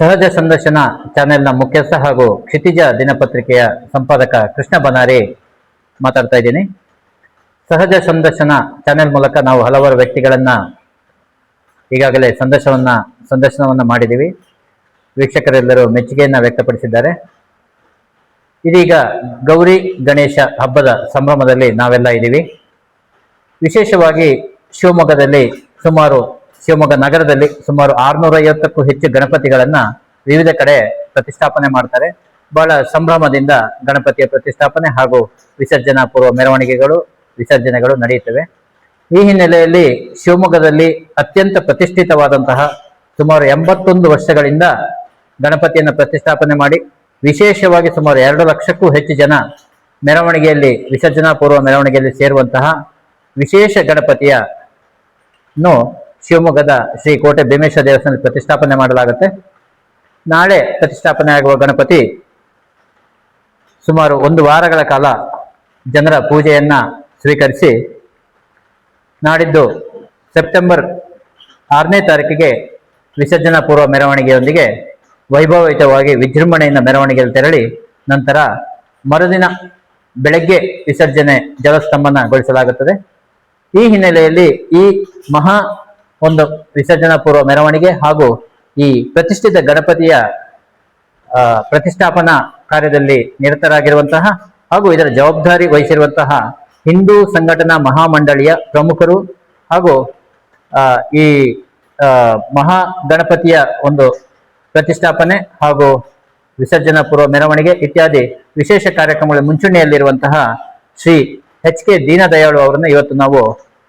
ಸಹಜ ಸಂದರ್ಶನ ಚಾನೆಲ್ನ ಮುಖ್ಯಸ್ಥ ಹಾಗೂ ಕ್ಷಿತಿಜ ದಿನಪತ್ರಿಕೆಯ ಸಂಪಾದಕ ಕೃಷ್ಣ ಬನಾರಿ ಮಾತಾಡ್ತಾ ಇದ್ದೀನಿ. ಸಹಜ ಸಂದರ್ಶನ ಚಾನೆಲ್ ಮೂಲಕ ನಾವು ಹಲವಾರು ವ್ಯಕ್ತಿಗಳನ್ನ ಈಗಾಗಲೇ ಸಂದರ್ಶನವನ್ನ ಸಂದರ್ಶನವನ್ನ ಮಾಡಿದ್ದೀವಿ. ವೀಕ್ಷಕರೆಲ್ಲರೂ ಮೆಚ್ಚುಗೆಯನ್ನ ವ್ಯಕ್ತಪಡಿಸಿದ್ದಾರೆ. ಇದೀಗ ಗೌರಿ ಗಣೇಶ ಹಬ್ಬದ ಸಂಭ್ರಮದಲ್ಲಿ ನಾವೆಲ್ಲ ಇದ್ದೀವಿ ವಿಶೇಷವಾಗಿ ಶಿವಮೊಗ್ಗದಲ್ಲಿ ಸುಮಾರು ಶಿವಮೊಗ್ಗ ನಗರದಲ್ಲಿ ಸುಮಾರು ಆರ್ನೂರ ಐವತ್ತಕ್ಕೂ ಹೆಚ್ಚು ಗಣಪತಿಗಳನ್ನ ವಿವಿಧ ಕಡೆ ಪ್ರತಿಷ್ಠಾಪನೆ ಮಾಡ್ತಾರೆ. ಬಹಳ ಸಂಭ್ರಮದಿಂದ ಗಣಪತಿಯ ಪ್ರತಿಷ್ಠಾಪನೆ ಹಾಗೂ ವಿಸರ್ಜನಾ ಪೂರ್ವ ಮೆರವಣಿಗೆಗಳು, ವಿಸರ್ಜನೆಗಳು ನಡೆಯುತ್ತವೆ. ಈ ಹಿನ್ನೆಲೆಯಲ್ಲಿ ಶಿವಮೊಗ್ಗದಲ್ಲಿ ಅತ್ಯಂತ ಪ್ರತಿಷ್ಠಿತವಾದಂತಹ ಸುಮಾರು ಎಂಬತ್ತೊಂದು ವರ್ಷಗಳಿಂದ ಗಣಪತಿಯನ್ನು ಪ್ರತಿಷ್ಠಾಪನೆ ಮಾಡಿ, ವಿಶೇಷವಾಗಿ ಸುಮಾರು ಎರಡು ಲಕ್ಷಕ್ಕೂ ಹೆಚ್ಚು ಜನ ಮೆರವಣಿಗೆಯಲ್ಲಿ, ವಿಸರ್ಜನಾ ಪೂರ್ವ ಮೆರವಣಿಗೆಯಲ್ಲಿ ಸೇರುವಂತಹ ವಿಶೇಷ ಗಣಪತಿಯ ನ್ನು ಶಿವಮೊಗ್ಗದ ಶ್ರೀ ಕೋಟೆ ಭೀಮೇಶ್ವರ ದೇವಸ್ಥಾನ ಪ್ರತಿಷ್ಠಾಪನೆ ಮಾಡಲಾಗುತ್ತೆ. ನಾಳೆ ಪ್ರತಿಷ್ಠಾಪನೆ ಆಗುವ ಗಣಪತಿ ಸುಮಾರು ಒಂದು ವಾರಗಳ ಕಾಲ ಜನರ ಪೂಜೆಯನ್ನ ಸ್ವೀಕರಿಸಿ, ನಾಡಿದ್ದು ಸೆಪ್ಟೆಂಬರ್ ಆರನೇ ತಾರೀಕಿಗೆ ವಿಸರ್ಜನಾ ಪೂರ್ವ ಮೆರವಣಿಗೆಯೊಂದಿಗೆ ವೈಭವಯುತವಾಗಿ ವಿಜೃಂಭಣೆಯಿಂದ ಮೆರವಣಿಗೆಯಲ್ಲಿ ತೆರಳಿ, ನಂತರ ಮರುದಿನ ಬೆಳಗ್ಗೆ ವಿಸರ್ಜನೆ ಜಲಸ್ತಂಭನಗೊಳಿಸಲಾಗುತ್ತದೆ. ಈ ಹಿನ್ನೆಲೆಯಲ್ಲಿ ಈ ಮಹಾ ಒಂದು ವಿಸರ್ಜನಾ ಪೂರ್ವ ಮೆರವಣಿಗೆ ಹಾಗೂ ಈ ಪ್ರತಿಷ್ಠಿತ ಗಣಪತಿಯ ಪ್ರತಿಷ್ಠಾಪನಾ ಕಾರ್ಯದಲ್ಲಿ ನಿರತರಾಗಿರುವಂತಹ ಹಾಗೂ ಇದರ ಜವಾಬ್ದಾರಿ ವಹಿಸಿರುವಂತಹ ಹಿಂದೂ ಸಂಘಟನಾ ಮಹಾಮಂಡಳಿಯ ಪ್ರಮುಖರು ಹಾಗೂ ಈ ಮಹಾ ಗಣಪತಿಯ ಒಂದು ಪ್ರತಿಷ್ಠಾಪನೆ ಹಾಗೂ ವಿಸರ್ಜನಾ ಪೂರ್ವ ಮೆರವಣಿಗೆ ಇತ್ಯಾದಿ ವಿಶೇಷ ಕಾರ್ಯಕ್ರಮಗಳ ಮುಂಚೂಣಿಯಲ್ಲಿರುವಂತಹ ಶ್ರೀ ಎಚ್ ಕೆ ದೀನದಯಾಳು ಅವರನ್ನು ಇವತ್ತು ನಾವು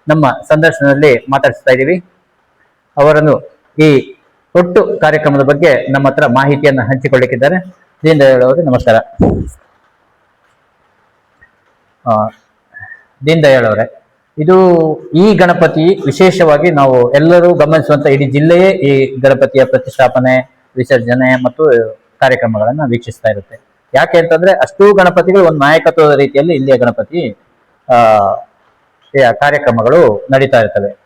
ನಮ್ಮ ಸಂದರ್ಶನದಲ್ಲಿ ಮಾತಾಡಿಸ್ತಾ ಇದ್ದೀವಿ. ಅವರನ್ನು ಈ ಒಟ್ಟು ಕಾರ್ಯಕ್ರಮದ ಬಗ್ಗೆ ನಮ್ಮ ಹತ್ರ ಮಾಹಿತಿಯನ್ನು ಹಂಚಿಕೊಳ್ಳಿಕ್ಕಿದ್ದಾರೆ. ದೀನ್ ದಯಾಳ್ ಅವರು ನಮಸ್ಕಾರ. ಆ, ದೀನದಯಾಳ್ ಅವರೇ ಇದು ಈ ಗಣಪತಿ ವಿಶೇಷವಾಗಿ ನಾವು ಎಲ್ಲರೂ ಗಮನಿಸುವಂತ ಇಡೀ ಜಿಲ್ಲೆಯೇ ಈ ಗಣಪತಿಯ ಪ್ರತಿಷ್ಠಾಪನೆ ವಿಸರ್ಜನೆ ಮತ್ತು ಕಾರ್ಯಕ್ರಮಗಳನ್ನ ವೀಕ್ಷಿಸ್ತಾ ಇರುತ್ತೆ. ಯಾಕೆ ಅಂತಂದ್ರೆ ಅಷ್ಟೂ ಗಣಪತಿಗಳು ಒಂದು ನಾಯಕತ್ವದ ರೀತಿಯಲ್ಲಿ ಇಲ್ಲಿಯ ಗಣಪತಿ ಆ ಕಾರ್ಯಕ್ರಮಗಳು ನಡೀತಾ ಇರ್ತವೆ.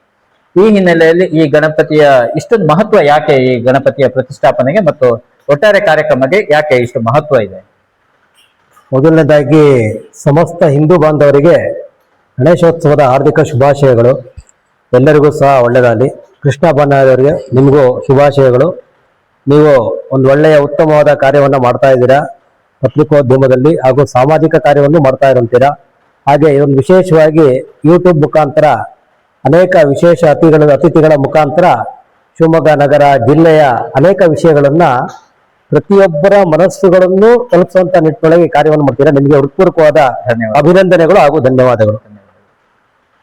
ಈ ಹಿನ್ನೆಲೆಯಲ್ಲಿ ಈ ಗಣಪತಿಯ ಇಷ್ಟೊಂದು ಮಹತ್ವ ಯಾಕೆ ಈ ಗಣಪತಿಯ ಪ್ರತಿಷ್ಠಾಪನೆಗೆ ಮತ್ತು ಒಟ್ಟಾರೆ ಕಾರ್ಯಕ್ರಮಕ್ಕೆ ಯಾಕೆ ಇಷ್ಟು ಮಹತ್ವ ಇದೆ? ಮೊದಲನೇದಾಗಿ ಸಮಸ್ತ ಹಿಂದೂ ಬಾಂಧವರಿಗೆ ಗಣೇಶೋತ್ಸವದ ಹಾರ್ದಿಕ ಶುಭಾಶಯಗಳು. ಎಲ್ಲರಿಗೂ ಸಹ ಒಳ್ಳೆಯದಾಗಲಿ ಕೃಷ್ಣ ಬಣ್ಣದವರಿಗೆ ನಿಮಗೂ ಶುಭಾಶಯಗಳು. ನೀವು ಒಂದು ಒಳ್ಳೆಯ ಉತ್ತಮವಾದ ಕಾರ್ಯವನ್ನು ಮಾಡ್ತಾ ಇದ್ದೀರಾ? ಪತ್ರಿಕೋದ್ಯಮದಲ್ಲಿ ಹಾಗೂ ಸಾಮಾಜಿಕ ಕಾರ್ಯವನ್ನು ಮಾಡ್ತಾ ಇರಂತೀರಾ ಹಾಗೆ ಇದೊಂದು ವಿಶೇಷವಾಗಿ ಯೂಟ್ಯೂಬ್ ಮುಖಾಂತರ ಅನೇಕ ವಿಶೇಷ ಅತಿಥಿಗಳ ಅತಿಥಿಗಳ ಮುಖಾಂತರ ಶಿವಮೊಗ್ಗ ನಗರ ಜಿಲ್ಲೆಯ ಅನೇಕ ವಿಷಯಗಳನ್ನ ಪ್ರತಿಯೊಬ್ಬರ ಮನಸ್ಸುಗಳನ್ನು ತಲುಪಿಸುವಂತ ನಿಟ್ಟಿನೊಳಗೆ ಕಾರ್ಯವನ್ನು ಮಾಡ್ತೀರಾ ನಿಮಗೆ ಹೃತ್ಪೂರ್ವಕವಾದ ಅಭಿನಂದನೆಗಳು ಹಾಗೂ ಧನ್ಯವಾದಗಳು.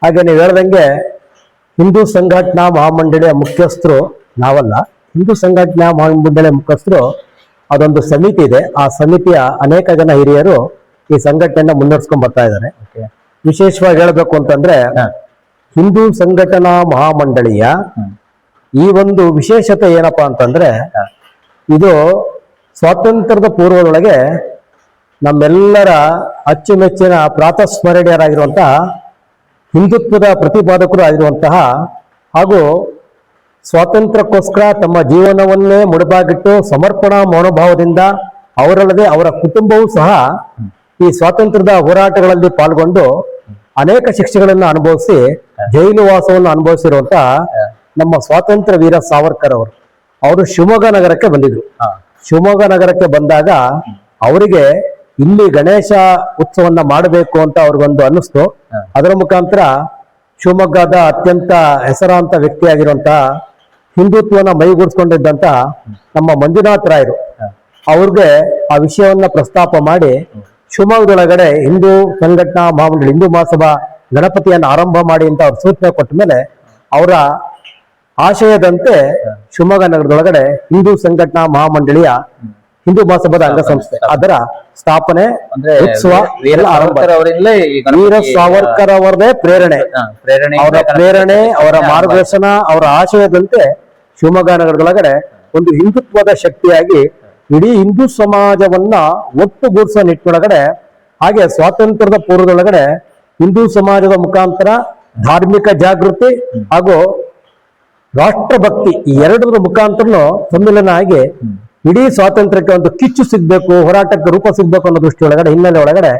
ಹಾಗೆ ನೀವು ಹೇಳ್ದಂಗೆ ಹಿಂದೂ ಸಂಘಟನಾ ಮಹಾಮಂಡಳಿಯ ಮುಖ್ಯಸ್ಥರು ನಾವಲ್ಲ. ಹಿಂದೂ ಸಂಘಟನಾ ಮಹಾಮಂಡಳಿಯ ಮುಖ್ಯಸ್ಥರು ಅದೊಂದು ಸಮಿತಿ ಇದೆ. ಆ ಸಮಿತಿಯ ಅನೇಕ ಜನ ಹಿರಿಯರು ಈ ಸಂಘಟನೆಯನ್ನ ಮುನ್ನಡೆಸ್ಕೊಂಡ್ ಬರ್ತಾ ಇದ್ದಾರೆ. ವಿಶೇಷವಾಗಿ ಹೇಳಬೇಕು ಅಂತಂದ್ರೆ ಹಿಂದೂ ಸಂಘಟನಾ ಮಹಾಮಂಡಳಿಯ ಹ್ಮ್. ಈ ಒಂದು ವಿಶೇಷತೆ ಏನಪ್ಪಾ ಅಂತಂದ್ರೆ, ಇದು ಸ್ವಾತಂತ್ರ್ಯದ ಪೂರ್ವದೊಳಗೆ ನಮ್ಮೆಲ್ಲರ ಅಚ್ಚುಮೆಚ್ಚಿನ ಪ್ರಾತಸ್ಮರಣೀಯರಾಗಿರುವಂತಹ ಹಿಂದುತ್ವದ ಪ್ರತಿಪಾದಕರು ಆಗಿರುವಂತಹ ಹಾಗೂ ಸ್ವಾತಂತ್ರ್ಯಕ್ಕೋಸ್ಕರ ತಮ್ಮ ಜೀವನವನ್ನೇ ಮುಡುಪಾಗಿಟ್ಟು ಸಮರ್ಪಣಾ ಮನೋಭಾವದಿಂದ ಅವರಲ್ಲದೆ ಅವರ ಕುಟುಂಬವೂ ಸಹ ಈ ಸ್ವಾತಂತ್ರ್ಯದ ಹೋರಾಟಗಳಲ್ಲಿ ಪಾಲ್ಗೊಂಡು ಅನೇಕ ಶಿಕ್ಷೆಗಳನ್ನ ಅನುಭವಿಸಿ ಜೈಲು ವಾಸವನ್ನು ಅನುಭವಿಸಿರುವಂತ ನಮ್ಮ ಸ್ವಾತಂತ್ರ್ಯ ವೀರ ಸಾವರ್ಕರ್ ಅವರು. ಅವರು ಶಿವಮೊಗ್ಗ ನಗರಕ್ಕೆ ಬಂದಿದ್ರು. ಶಿವಮೊಗ್ಗ ನಗರಕ್ಕೆ ಬಂದಾಗ ಅವರಿಗೆ ಇಲ್ಲಿ ಗಣೇಶ ಉತ್ಸವನ್ನ ಮಾಡಬೇಕು ಅಂತ ಅವ್ರಿಗೊಂದು ಅನ್ನಿಸ್ತು. ಅದರ ಮುಖಾಂತರ ಶಿವಮೊಗ್ಗದ ಅತ್ಯಂತ ಹೆಸರಾಂತ ವ್ಯಕ್ತಿಯಾಗಿರುವಂತ ಹಿಂದುತ್ವನ ಮೈಗೂಡಿಸ್ಕೊಂಡಿದ್ದಂತ ನಮ್ಮ ಮಂಜುನಾಥ್ ರಾಯರು. ಅವ್ರಿಗೆ ಆ ವಿಷಯವನ್ನ ಪ್ರಸ್ತಾಪ ಮಾಡಿ ಶಿವಮೊಗ್ಗದೊಳಗಡೆ ಹಿಂದೂ ಸಂಘಟನಾ ಮಹಾಮಂಡಳಿ ಹಿಂದೂ ಮಹಾಸಭಾ ಗಣಪತಿಯನ್ನು ಆರಂಭ ಮಾಡಿ ಅಂತ ಅವ್ರು ಸೂಚನೆ ಕೊಟ್ಟ ಮೇಲೆ ಅವರ ಆಶಯದಂತೆ ಶಿವಮೊಗ್ಗ ನಗರದೊಳಗಡೆ ಹಿಂದೂ ಸಂಘಟನಾ ಮಹಾಮಂಡಳಿಯ ಹಿಂದೂ ಮಹಾಸಭಾದ ಅಂಗಸಂಸ್ಥೆ ಅದರ ಸ್ಥಾಪನೆ ಉತ್ಸವ ವೀರ ಸಾವರ್ಕರ್ ಅವರದೇ ಪ್ರೇರಣೆ. ಅವರ ಪ್ರೇರಣೆ ಅವರ ಮಾರ್ಗದರ್ಶನ ಅವರ ಆಶಯದಂತೆ ಶಿವಮೊಗ್ಗ ನಗರದೊಳಗಡೆ ಒಂದು ಹಿಂದುತ್ವದ ಶಕ್ತಿಯಾಗಿ ಇಡೀ ಹಿಂದೂ ಸಮಾಜವನ್ನ ಒಟ್ಟುಗೂಡಿಸೋ ನಿಟ್ಟಿನೊಳಗಡೆ ಹಾಗೆ ಸ್ವಾತಂತ್ರ್ಯದ ಪೂರ್ವದೊಳಗಡೆ ಹಿಂದೂ ಸಮಾಜದ ಮುಖಾಂತರ ಧಾರ್ಮಿಕ ಜಾಗೃತಿ ಹಾಗೂ ರಾಷ್ಟ್ರಭಕ್ತಿ ಈ ಎರಡರ ಮುಖಾಂತರ ಸಮ್ಮಿಲನ ಆಗಿ ಇಡೀ ಸ್ವಾತಂತ್ರ್ಯಕ್ಕೆ ಒಂದು ಕಿಚ್ಚು ಸಿಗ್ಬೇಕು, ಹೋರಾಟಕ್ಕೆ ರೂಪ ಸಿಗ್ಬೇಕು ಅನ್ನೋ ದೃಷ್ಟಿ ಒಳಗಡೆ ಹಿನ್ನೆಲೆ ಒಳಗಡೆ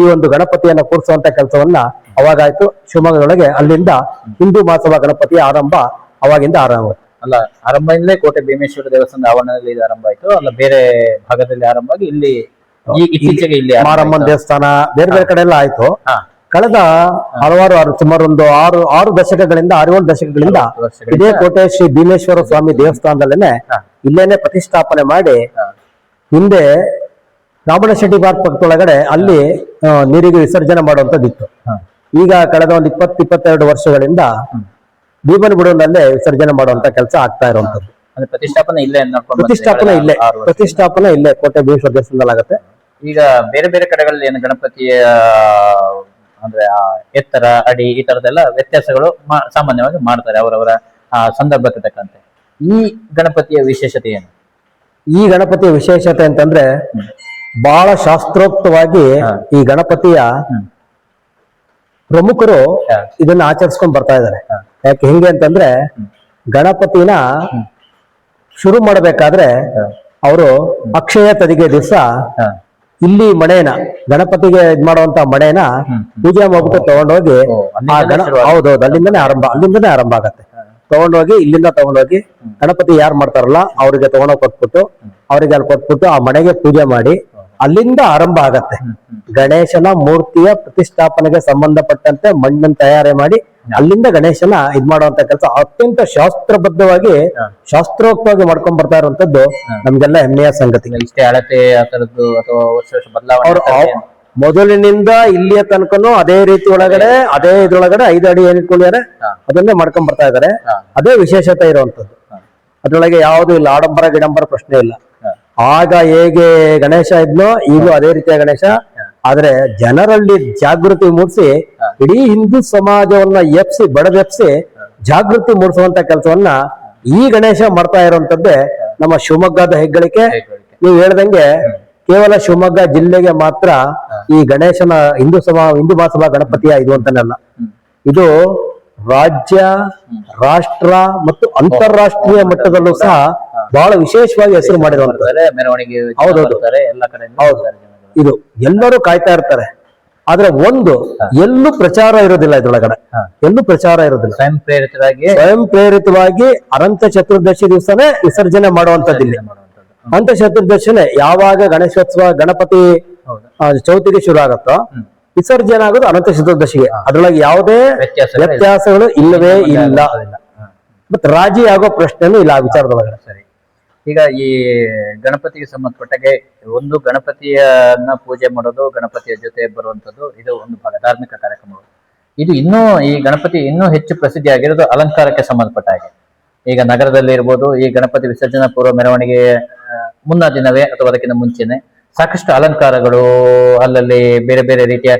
ಈ ಒಂದು ಗಣಪತಿಯನ್ನು ಕೂರಿಸುವಂತ ಕೆಲಸವನ್ನ ಅವಾಗಾಯ್ತು ಶಿವಮೊಗ್ಗದೊಳಗೆ ಅಲ್ಲಿಂದ ಹಿಂದೂ ಮಹಾಸಭಾ ಗಣಪತಿಯ ಆರಂಭ ಅವಾಗಿಂದ ಆರಂಭ. ಅಲ್ಲ ಆರಂಭದಿಂದಲೇ ಕೋಟೆ ಭೀಮೇಶ್ವರ ದೇವಸ್ಥಾನದ ಆವರಣದಲ್ಲಿ ಇದು ಆರಂಭ ಆಯ್ತು ಅಲ್ಲ ಬೇರೆ ಭಾಗದಲ್ಲಿ ಆರಂಭ ಆಗಿ ಇಲ್ಲಿ ಈ ಇತ್ತೀಚೆಗೆ ಇಲ್ಲಿ ಆರಂಭ ಮಾರಮ್ಮನ ಆಯ್ತು. ದೇವಸ್ಥಾನ ಬೇರೆ ಬೇರೆ ಕಡೆ ಎಲ್ಲ ಆಯ್ತು ಹಾ. ಕಳೆದ ಹಲವಾರು ಆರು- ಸುಮಾರು ಒಂದು ಆರು ಆರು ದಶಕಗಳಿಂದ ಆರು ಏಳು ದಶಕಗಳಿಂದ ವರ್ಷಗಳಿಂದ. ಇದೇ ಕೋಟೆ ಶ್ರೀ ಭೀಮೇಶ್ವರ ಸ್ವಾಮಿ ದೇವಸ್ಥಾನದಲ್ಲೇನೆ ಹಾ. ಇಲ್ಲೇನೆ ಪ್ರತಿಷ್ಠಾಪನೆ ಮಾಡಿ ಹಾ. ಹಿಂದೆ ರಾಮಣ ಶೆಟ್ಟಿ ಪಾರ್ಕ್ ಪಕ್ಕದೊಳಗಡೆ ಅಲ್ಲಿ ಆ, ನೀರಿಗೆ ವಿಸರ್ಜನೆ ಮಾಡುವಂತದ್ದಿತ್ತು ಹಾ. ಈಗ ಕಳೆದ ಒಂದು ಇಪ್ಪತ್ತು ಇಪ್ಪತ್ತೆರಡು ವರ್ಷಗಳಿಂದ ಭೀಮನ ಬಿಡುವಲ್ಲೇ ವಿಸರ್ಜನೆ ಮಾಡುವಂತ ಕೆಲಸ ಆಗ್ತಾ ಇರುವಂತದ್ದು ಅಂದ್ರೆ ಪ್ರತಿಷ್ಠಾಪನೆ ಇಲ್ಲೇ ನಡ್ಕೊಂಡು ಪ್ರತಿಷ್ಠಾಪನೆ ಇಲ್ಲೇ ಆರು ವರ್ಷ. ಪ್ರತಿಷ್ಠಾಪನೆ ಇಲ್ಲೇ ಕೋಟೆ ಭೀಮೇಶ್ವರ ದೇವಸ್ಥಾನದಲ್ಲಿ ಆಗುತ್ತೆ ಈಗ ಬೇರೆ ಬೇರೆ ಕಡೆಗಳಲ್ಲಿ ಏನು ಗಣಪತಿಯ ಅಂದ್ರೆ ಆ ಎತ್ತರ ಅಡಿ ಈ ತರದೆಲ್ಲ ವ್ಯತ್ಯಾಸಗಳು ಮಾ- ಸಾಮಾನ್ಯವಾಗಿ ಮಾಡ್ತಾರೆ ಅವರವರ ಆ ಸಂದರ್ಭಕ್ಕೆ ತಕ್ಕಂತೆ ಈ ಗಣಪತಿಯ ವಿಶೇಷತೆ ಏನು ಈ ಗಣಪತಿಯ ವಿಶೇಷತೆ ಅಂತಂದ್ರೆ ಬಹಳ ಶಾಸ್ತ್ರೋಕ್ತವಾಗಿ ಹಾ. ಈ ಗಣಪತಿಯ ಹ್ಮ್. ಪ್ರಮುಖರು ಹಾ. ಇದನ್ನ ಆಚರಿಸ್ಕೊಂಡ್ ಬರ್ತಾ ಇದ್ದಾರೆ ಹಾ. ಯಾಕೆ ಹೆಂಗೆ ಅಂತಂದ್ರೆ ಗಣಪತಿನ ಶುರು ಮಾಡಬೇಕಾದ್ರೆ. ಅವರು ಅಕ್ಷಯ ತದಿಗೆ ದಿವಸ ಇಲ್ಲಿ ಮಣೆನ ಗಣಪತಿಗೆ ಇದ್ ಮಾಡುವಂತ ಮಣೆನ ಪೂಜೆ ಮಾಡ್ಬಿಟ್ಟು ತಗೊಂಡೋಗಿ ಆ ಗಣ. ಹೌದೌದು ಅಲ್ಲಿಂದನೇ ಆರಂಭ ಅಲ್ಲಿಂದನೇ ಆರಂಭ ಆಗತ್ತೆ. ತಗೊಂಡೋಗಿ ಇಲ್ಲಿಂದ ತಗೊಂಡೋಗಿ ಗಣಪತಿ ಯಾರು ಮಾಡ್ತಾರಲ್ಲ ಅವರಿಗೆ ತಗೊಂಡೋಗಿ ಕೊಟ್ಬಿಟ್ಟು ಅವರಿಗೆ ಅಲ್ಲಿ ಕೊಟ್ಬಿಟ್ಟು ಆ ಮನೆಗೆ ಪೂಜೆ ಮಾಡಿ ಅಲ್ಲಿಂದ ಆರಂಭ ಆಗತ್ತೆ. ಗಣೇಶನ ಮೂರ್ತಿಯ ಪ್ರತಿಷ್ಠಾಪನೆಗೆ ಸಂಬಂಧಪಟ್ಟಂತೆ ಮಣ್ಣನ್ನು ತಯಾರಿ ಮಾಡಿ ಅಲ್ಲಿಂದ ಗಣೇಶನ ಇದ್ ಮಾಡುವಂತ ಕೆಲಸ ಅತ್ಯಂತ ಶಾಸ್ತ್ರಬದ್ಧವಾಗಿ ಶಾಸ್ತ್ರೋಕ್ತವಾಗಿ ಮಾಡ್ಕೊಂಡ್ ಬರ್ತಾ ಇರುವಂತದ್ದು ನಮ್ಗೆಲ್ಲ ಹೆಮ್ಮೆಯ ಸಂಗತಿ. ಇಷ್ಟೇ ಅಳತೆ ಆ ತರದ್ದು ಅಥವಾ ವರ್ಷ ವರ್ಷ ಬದಲಾವಣೆ ಮೊದಲಿನಿಂದ ಇಲ್ಲಿಯ ತನಕನು ಅದೇ ರೀತಿ ಒಳಗಡೆ ಅದೇ. ಇದ್ರೊಳಗಡೆ ಐದು ಅಡಿ ಏನ್ ಇಟ್ಕೊಂಡಿದ್ದಾರೆ ಅದನ್ನೇ ಮಾಡ್ಕೊಂಡ್ ಬರ್ತಾ ಇದಾರೆ ಅದೇ ವಿಶೇಷತೆ ಇರುವಂತದ್ದು. ಅದ್ರೊಳಗೆ ಯಾವುದು ಇಲ್ಲ ಆಡಂಬರ ಗಿಡಂಬರ ಪ್ರಶ್ನೆ ಇಲ್ಲ. ಆಗ ಹೇಗೆ ಗಣೇಶ ಇದ್ನೋ ಈಗ ಅದೇ ರೀತಿಯ ಗಣೇಶ ಆದ್ರೆ ಜನರಲ್ಲಿ ಜಾಗೃತಿ ಮೂಡಿಸಿ ಇಡೀ ಹಿಂದೂ ಸಮಾಜವನ್ನ ಎಪ್ಸಿ ಬಡದೆಪ್ಸಿ ಜಾಗೃತಿ ಮೂಡಿಸುವಂತ ಕೆಲಸವನ್ನ ಈ ಗಣೇಶ ಮಾಡ್ತಾ ಇರುವಂತದ್ದೇ ನಮ್ಮ ಶಿವಮೊಗ್ಗದ ಹೆಗ್ಗಳಿಕೆ. ನೀವು ಹೇಳ್ದಂಗೆ ಕೇವಲ ಶಿವಮೊಗ್ಗ ಜಿಲ್ಲೆಗೆ ಮಾತ್ರ ಈ ಗಣೇಶನ ಹಿಂದೂ ಸಭಾ ಹಿಂದೂ ಮಹಾಸಭಾ ಗಣಪತಿಯ ಇದು ಅಲ್ಲ ಇದು ರಾಜ್ಯ ರಾಷ್ಟ್ರ ಮತ್ತು ಅಂತಾರಾಷ್ಟ್ರೀಯ ಮಟ್ಟದಲ್ಲೂ ಸಹ ಬಹಳ ವಿಶೇಷವಾಗಿ ಹೆಸರು ಜನ ಹೌದೌದು. ಎಲ್ಲ ಕಡೆ ಹೌದು. ಇದು ಎಲ್ಲರೂ ಕಾಯ್ತಾ ಇರ್ತಾರೆ. ಆದ್ರೆ ಒಂದು ಎಲ್ಲೂ ಪ್ರಚಾರ ಇರೋದಿಲ್ಲ ಇದ್ರೊಳಗಡೆ. ಎಲ್ಲೂ ಪ್ರಚಾರ ಇರೋದಿಲ್ಲ. ಸ್ವಯಂ ಪ್ರೇರಿತವಾಗಿ ಸ್ವಯಂ ಪ್ರೇರಿತವಾಗಿ ಅನಂತ ಚತುರ್ದಶಿ ದಿವಸನೇ ವಿಸರ್ಜನೆ ಮಾಡುವಂತದ್ದಿಲ್ಲ ಅಂತ ಅನಂತ ಚತುರ್ದಶಿನೇ ಯಾವಾಗ ಗಣೇಶೋತ್ಸವ ಗಣಪತಿ ಚೌತಿಗೆ ಶುರು ಆಗತ್ತೋ ವಿಸರ್ಜನೆ ಆಗೋದು ಅನಂತ ಚತುರ್ದಶಿಗೆ. ಅದ್ರೊಳಗೆ ಯಾವುದೇ ವ್ಯತ್ಯಾಸಗಳು ಇಲ್ಲವೇ ಇಲ್ಲ ಮತ್ತೆ. ಮತ್ ರಾಜಿ ಆಗೋ ಪ್ರಶ್ನೆನೂ ಇಲ್ಲ ಆ ವಿಚಾರದೊಳಗಡೆ. ಸರಿ. ಈಗ ಈ ಗಣಪತಿಗೆ ಸಂಬಂಧಪಟ್ಟಾಗೆ ಒಂದು ಗಣಪತಿಯನ್ನ ಪೂಜೆ ಮಾಡೋದು, ಗಣಪತಿಯ ಜೊತೆ ಬರುವಂತದ್ದು ಇದು ಒಂದು ಭಾಗ, ಧಾರ್ಮಿಕ ಕಾರ್ಯಕ್ರಮಗಳು ಇದು ಇನ್ನೂ ಈ ಗಣಪತಿ ಇನ್ನೂ ಹೆಚ್ಚು ಪ್ರಸಿದ್ಧಿ ಆಗಿರೋದು ಅಲಂಕಾರಕ್ಕೆ ಸಂಬಂಧಪಟ್ಟ ಹಾಗೆ. ಈಗ ನಗರದಲ್ಲಿ ಇರ್ಬೋದು, ಈ ಗಣಪತಿ ವಿಸರ್ಜನಾ ಪೂರ್ವ ಮೆರವಣಿಗೆ ಮುನ್ನ ದಿನವೇ ಅಥವಾ ಅದಕ್ಕಿಂತ ಮುಂಚೆನೆ ಸಾಕಷ್ಟು ಅಲಂಕಾರಗಳು, ಅಲ್ಲಲ್ಲಿ ಬೇರೆ ಬೇರೆ ರೀತಿಯ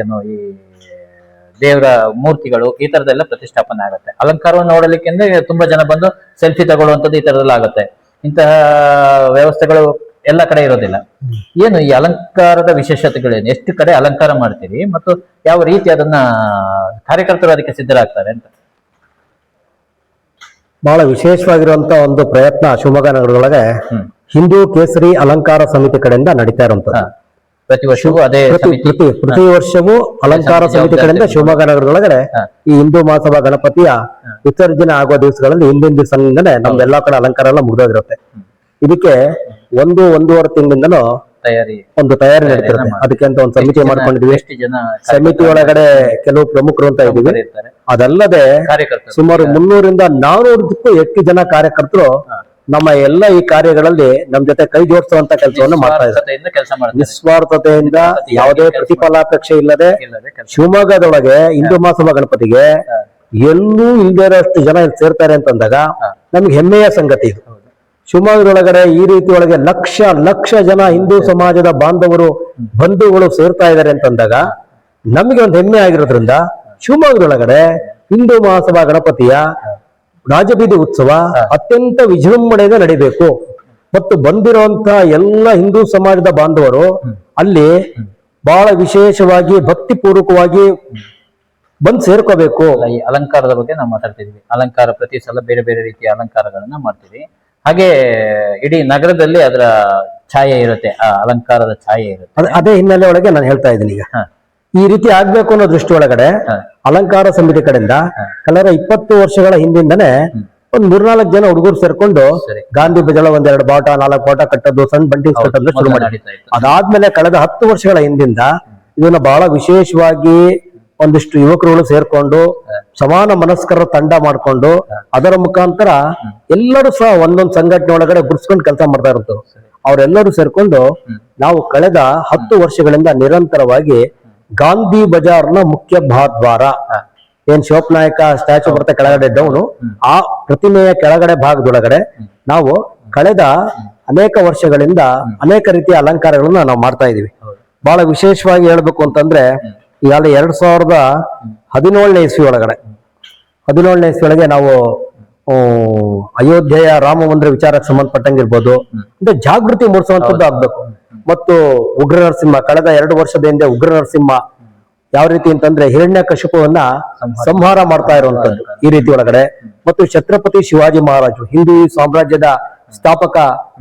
ಏನು ಈ ದೇವರ ಮೂರ್ತಿಗಳು ಈ ತರದೆಲ್ಲ ಪ್ರತಿಷ್ಠಾಪನೆ ಆಗುತ್ತೆ. ಅಲಂಕಾರವನ್ನು ನೋಡಲಿಕ್ಕೆ ಅಂದ್ರೆ ತುಂಬಾ ಜನ ಬಂದು ಸೆಲ್ಫಿ ತಗೊಳ್ಳುವಂಥದ್ದು ಈ ತರದೆಲ್ಲ ಆಗುತ್ತೆ. ಇಂತಹ ವ್ಯವಸ್ಥೆಗಳು ಎಲ್ಲ ಕಡೆ ಇರೋದಿಲ್ಲ. ಏನು ಈ ಅಲಂಕಾರದ ವಿಶೇಷತೆಗಳೇನು? ಎಷ್ಟು ಕಡೆ ಅಲಂಕಾರ ಮಾಡ್ತೀರಿ ಮತ್ತು ಯಾವ ರೀತಿ ಅದನ್ನ ಕಾರ್ಯಕರ್ತರು ಅದಕ್ಕೆ ಸಿದ್ಧರಾಗ್ತಾರೆ ಅಂತ? ಬಹಳ ವಿಶೇಷವಾಗಿರುವಂತ ಒಂದು ಪ್ರಯತ್ನ ಶಿವಮೊಗ್ಗ ನಗರದೊಳಗೆ. ಹಿಂದೂ ಕೇಸರಿ ಅಲಂಕಾರ ಸಮಿತಿ ಕಡೆಯಿಂದ ನಡೀತಾ ಹಾ. ಪ್ರತಿ ವರ್ಷವೂ ಅದೇ ಪ್ರತಿ ಪ್ರತಿ ಪ್ರತಿ ವರ್ಷವೂ ಅಲಂಕಾರ ಸಮಿತಿ ಕಡೆಯಿಂದ ಶಿವಮೊಗ್ಗ ನಗರದೊಳಗಡೆ. ಈ ಹಿಂದೂ ಮಹಾಸಭಾ ಗಣಪತಿಯ ವಿಸರ್ಜನೆ ಆಗುವ ದಿವಸಗಳಲ್ಲಿ ಹಿಂದಿನ ದಿವಸದಿಂದನೇ ನಮ್ದೆಲ್ಲಾ ಕಡೆ ಅಲಂಕಾರ ಎಲ್ಲ ಮುಗಿದೋಗಿರುತ್ತೆ. ಇದಕ್ಕೆ ಒಂದು ಒಂದೂವರೆ ತಿಂಗಳಿಂದನೂ ತಯಾರಿ. ಒಂದು ತಯಾರಿ ನಡೀತಿರುತ್ತೆ. ಅದಕ್ಕೆ ಅಂತ ಒಂದು ಸಮಿತಿ ಮಾಡ್ಕೊಂಡಿದ್ವಿ. ಎಷ್ಟು ಜನ ಸಮಿತಿ ಒಳಗಡೆ ಕೆಲವು ಪ್ರಮುಖರು ಅಂತ ಇದ್ದೀವಿ. ಅದಲ್ಲದೆ ಸುಮಾರು ಮುನ್ನೂರಿಂದ ನಾನೂರಕ್ಕೂ ಹೆಚ್ಚು ಜನ ಕಾರ್ಯಕರ್ತರು ನಮ್ಮ ಎಲ್ಲ ಈ ಕಾರ್ಯಗಳಲ್ಲಿ ನಮ್ ಜೊತೆ ಕೈ ಜೋಡಿಸುವಂತ ಕೆಲಸವನ್ನು ಮಾಡ್ತಾ ಇದ್ದಾರೆ. ಕೆಲಸ ನಿಸ್ವಾರ್ಥತೆಯಿಂದ ಯಾವುದೇ ಪ್ರತಿಫಲಾಪೇಕ್ಷೆ ಇಲ್ಲದೆ ಇಲ್ಲದೆ ಶಿವಮೊಗ್ಗದೊಳಗೆ ಹಿಂದೂ ಮಹಾಸಭಾ ಗಣಪತಿಗೆ ಎಲ್ಲೂ ಇಲ್ದೇ ಇರೋಷ್ಟು ಜನ ಸೇರ್ತಾರೆ ಅಂತಂದಾಗ ನಮ್ಗೆ ಹೆಮ್ಮೆಯ ಸಂಗತಿ ಇದು. ಶಿವಮೊಗ್ಗದೊಳಗಡೆ ಈ ರೀತಿ ಒಳಗೆ ಲಕ್ಷ ಲಕ್ಷ ಜನ ಹಿಂದೂ ಸಮಾಜದ ಬಾಂಧವರು ಬಂಧುಗಳು ಸೇರ್ತಾ ಇದ್ದಾರೆ ಅಂತಂದಾಗ ನಮಗೆ ಒಂದು ಹೆಮ್ಮೆ ಆಗಿರೋದ್ರಿಂದ ಶಿವಮೊಗ್ಗದೊಳಗಡೆ ಹಿಂದೂ ಮಹಾಸಭಾ ಗಣಪತಿಯ ರಾಜಬೀದಿ ಉತ್ಸವ ಅತ್ಯಂತ ವಿಜೃಂಭಣೆಯಿಂದ ನಡಿಬೇಕು. ಮತ್ತು ಬಂದಿರುವಂತಹ ಎಲ್ಲ ಹಿಂದೂ ಸಮಾಜದ ಬಾಂಧವರು ಅಲ್ಲಿ ಬಹಳ ವಿಶೇಷವಾಗಿ ಭಕ್ತಿಪೂರ್ವಕವಾಗಿ ಬಂದು ಸೇರ್ಕೋಬೇಕು. ಈ ಅಲಂಕಾರದ ಬಗ್ಗೆ ನಾವು ಮಾತಾಡ್ತಿದ್ವಿ. ಅಲಂಕಾರ ಪ್ರತಿ ಸಲ ಬೇರೆ ಬೇರೆ ರೀತಿಯ ಅಲಂಕಾರಗಳನ್ನ ಮಾಡ್ತೀವಿ. ಹಾಗೆ ಇಡೀ ನಗರದಲ್ಲಿ ಅದರ ಛಾಯೆ ಇರುತ್ತೆ. ಆ ಅಲಂಕಾರದ ಛಾಯೆ ಇರುತ್ತೆ. ಅದ್- ಹಿನ್ನೆಲೆ ಒಳಗೆ ನಾನು ಹೇಳ್ತಾ ಇದ್ದೀನಿ ಈಗ. ಈ ರೀತಿ ಆಗ್ಬೇಕು ಅನ್ನೋ ದೃಷ್ಟಿ ಒಳಗಡೆ ಅಲಂಕಾರ ಸಮಿತಿ ಕಡೆಯಿಂದ ಕಳೆದ ಇಪ್ಪತ್ತು ವರ್ಷಗಳ ಹಿಂದಿಂದನೇ ಒಂದ್ ಮೂರ್ನಾಲ್ಕು ಜನ ಹುಡುಗರು ಸೇರ್ಕೊಂಡು ಗಾಂಧಿ ಬಜಳ ಒಂದೆರಡು ಬಾಟ ನಾಲ್ಕು ಬಾಟ ಕಟ್ಟೋದು ಸಣ್ಣ ಬಂಡಿ ಕಟ್ಟೋದು ಶುರು ಮಾಡಿ ಅದಾದ್ಮೇಲೆ ಕಳೆದ ಹತ್ತು ವರ್ಷಗಳ ಹಿಂದಿಂದ ಇದನ್ನ ಬಹಳ ವಿಶೇಷವಾಗಿ ಒಂದಿಷ್ಟು ಯುವಕರುಗಳು ಸೇರ್ಕೊಂಡು ಸಮಾನ ಮನಸ್ಕರ ತಂಡ ಮಾಡ್ಕೊಂಡು ಅದರ ಮುಖಾಂತರ ಎಲ್ಲರೂ ಸಹ ಒಂದೊಂದು ಸಂಘಟನೆ ಒಳಗಡೆ ಗುರ್ಸ್ಕೊಂಡು ಕೆಲಸ ಮಾಡ್ತಾ ಇರ್ತಾರೆ ಅವರೆಲ್ಲರೂ ಸೇರ್ಕೊಂಡು ನಾವು ಕಳೆದ ಹತ್ತು ವರ್ಷಗಳಿಂದ ನಿರಂತರವಾಗಿ ಗಾಂಧಿ ಬಜಾರ್ನ ಮುಖ್ಯ ಮಹಾದ್ವಾರ ಏನ್ ಶಿವಪ್ನಾಯಕ ಸ್ಟ್ಯಾಚು ಬರುತ್ತೆ ಕೆಳಗಡೆ ಡೌನು ಆ ಪ್ರತಿಮೆಯ ಕೆಳಗಡೆ ಭಾಗದೊಳಗಡೆ ನಾವು ಕಳೆದ ಅನೇಕ ವರ್ಷಗಳಿಂದ ಅನೇಕ ರೀತಿಯ ಅಲಂಕಾರಗಳನ್ನ ನಾವು ಮಾಡ್ತಾ ಇದೀವಿ ಬಹಳ ವಿಶೇಷವಾಗಿ ಹೇಳ್ಬೇಕು ಅಂತಂದ್ರೆ ಈಗಾಗಲೇ ಎರಡ್ ಸಾವಿರದ ಹದಿನೇಳನೇ ಇಸ್ವಿ ಒಳಗಡೆ ಹದಿನೇಳನೇ ಇಸ್ವಿ ಒಳಗೆ ನಾವು ಅಯೋಧ್ಯೆಯ ರಾಮ ಮಂದಿರ ವಿಚಾರಕ್ಕೆ ಸಂಬಂಧಪಟ್ಟಂಗಿರ್ಬೋದು ಅಂದ್ರೆ ಜಾಗೃತಿ ಮೂಡಿಸುವಂತದ್ದು ಆಗ್ಬೇಕು. ಮತ್ತು ಉಗ್ರ ನರಸಿಂಹ ಕಳೆದ ಎರಡು ವರ್ಷದ ಹಿಂದೆ ಉಗ್ರ ನರಸಿಂಹ ಯಾವ ರೀತಿ ಅಂತಂದ್ರೆ ಹಿರಣ್ಯ ಕಶುಪವನ್ನ ಸಂಹಾರ ಮಾಡ್ತಾ ಇರುವಂತದ್ದು ಈ ರೀತಿ ಒಳಗಡೆ. ಮತ್ತು ಛತ್ರಪತಿ ಶಿವಾಜಿ ಮಹಾರಾಜರು ಹಿಂದೂ ಸಾಮ್ರಾಜ್ಯದ ಸ್ಥಾಪಕ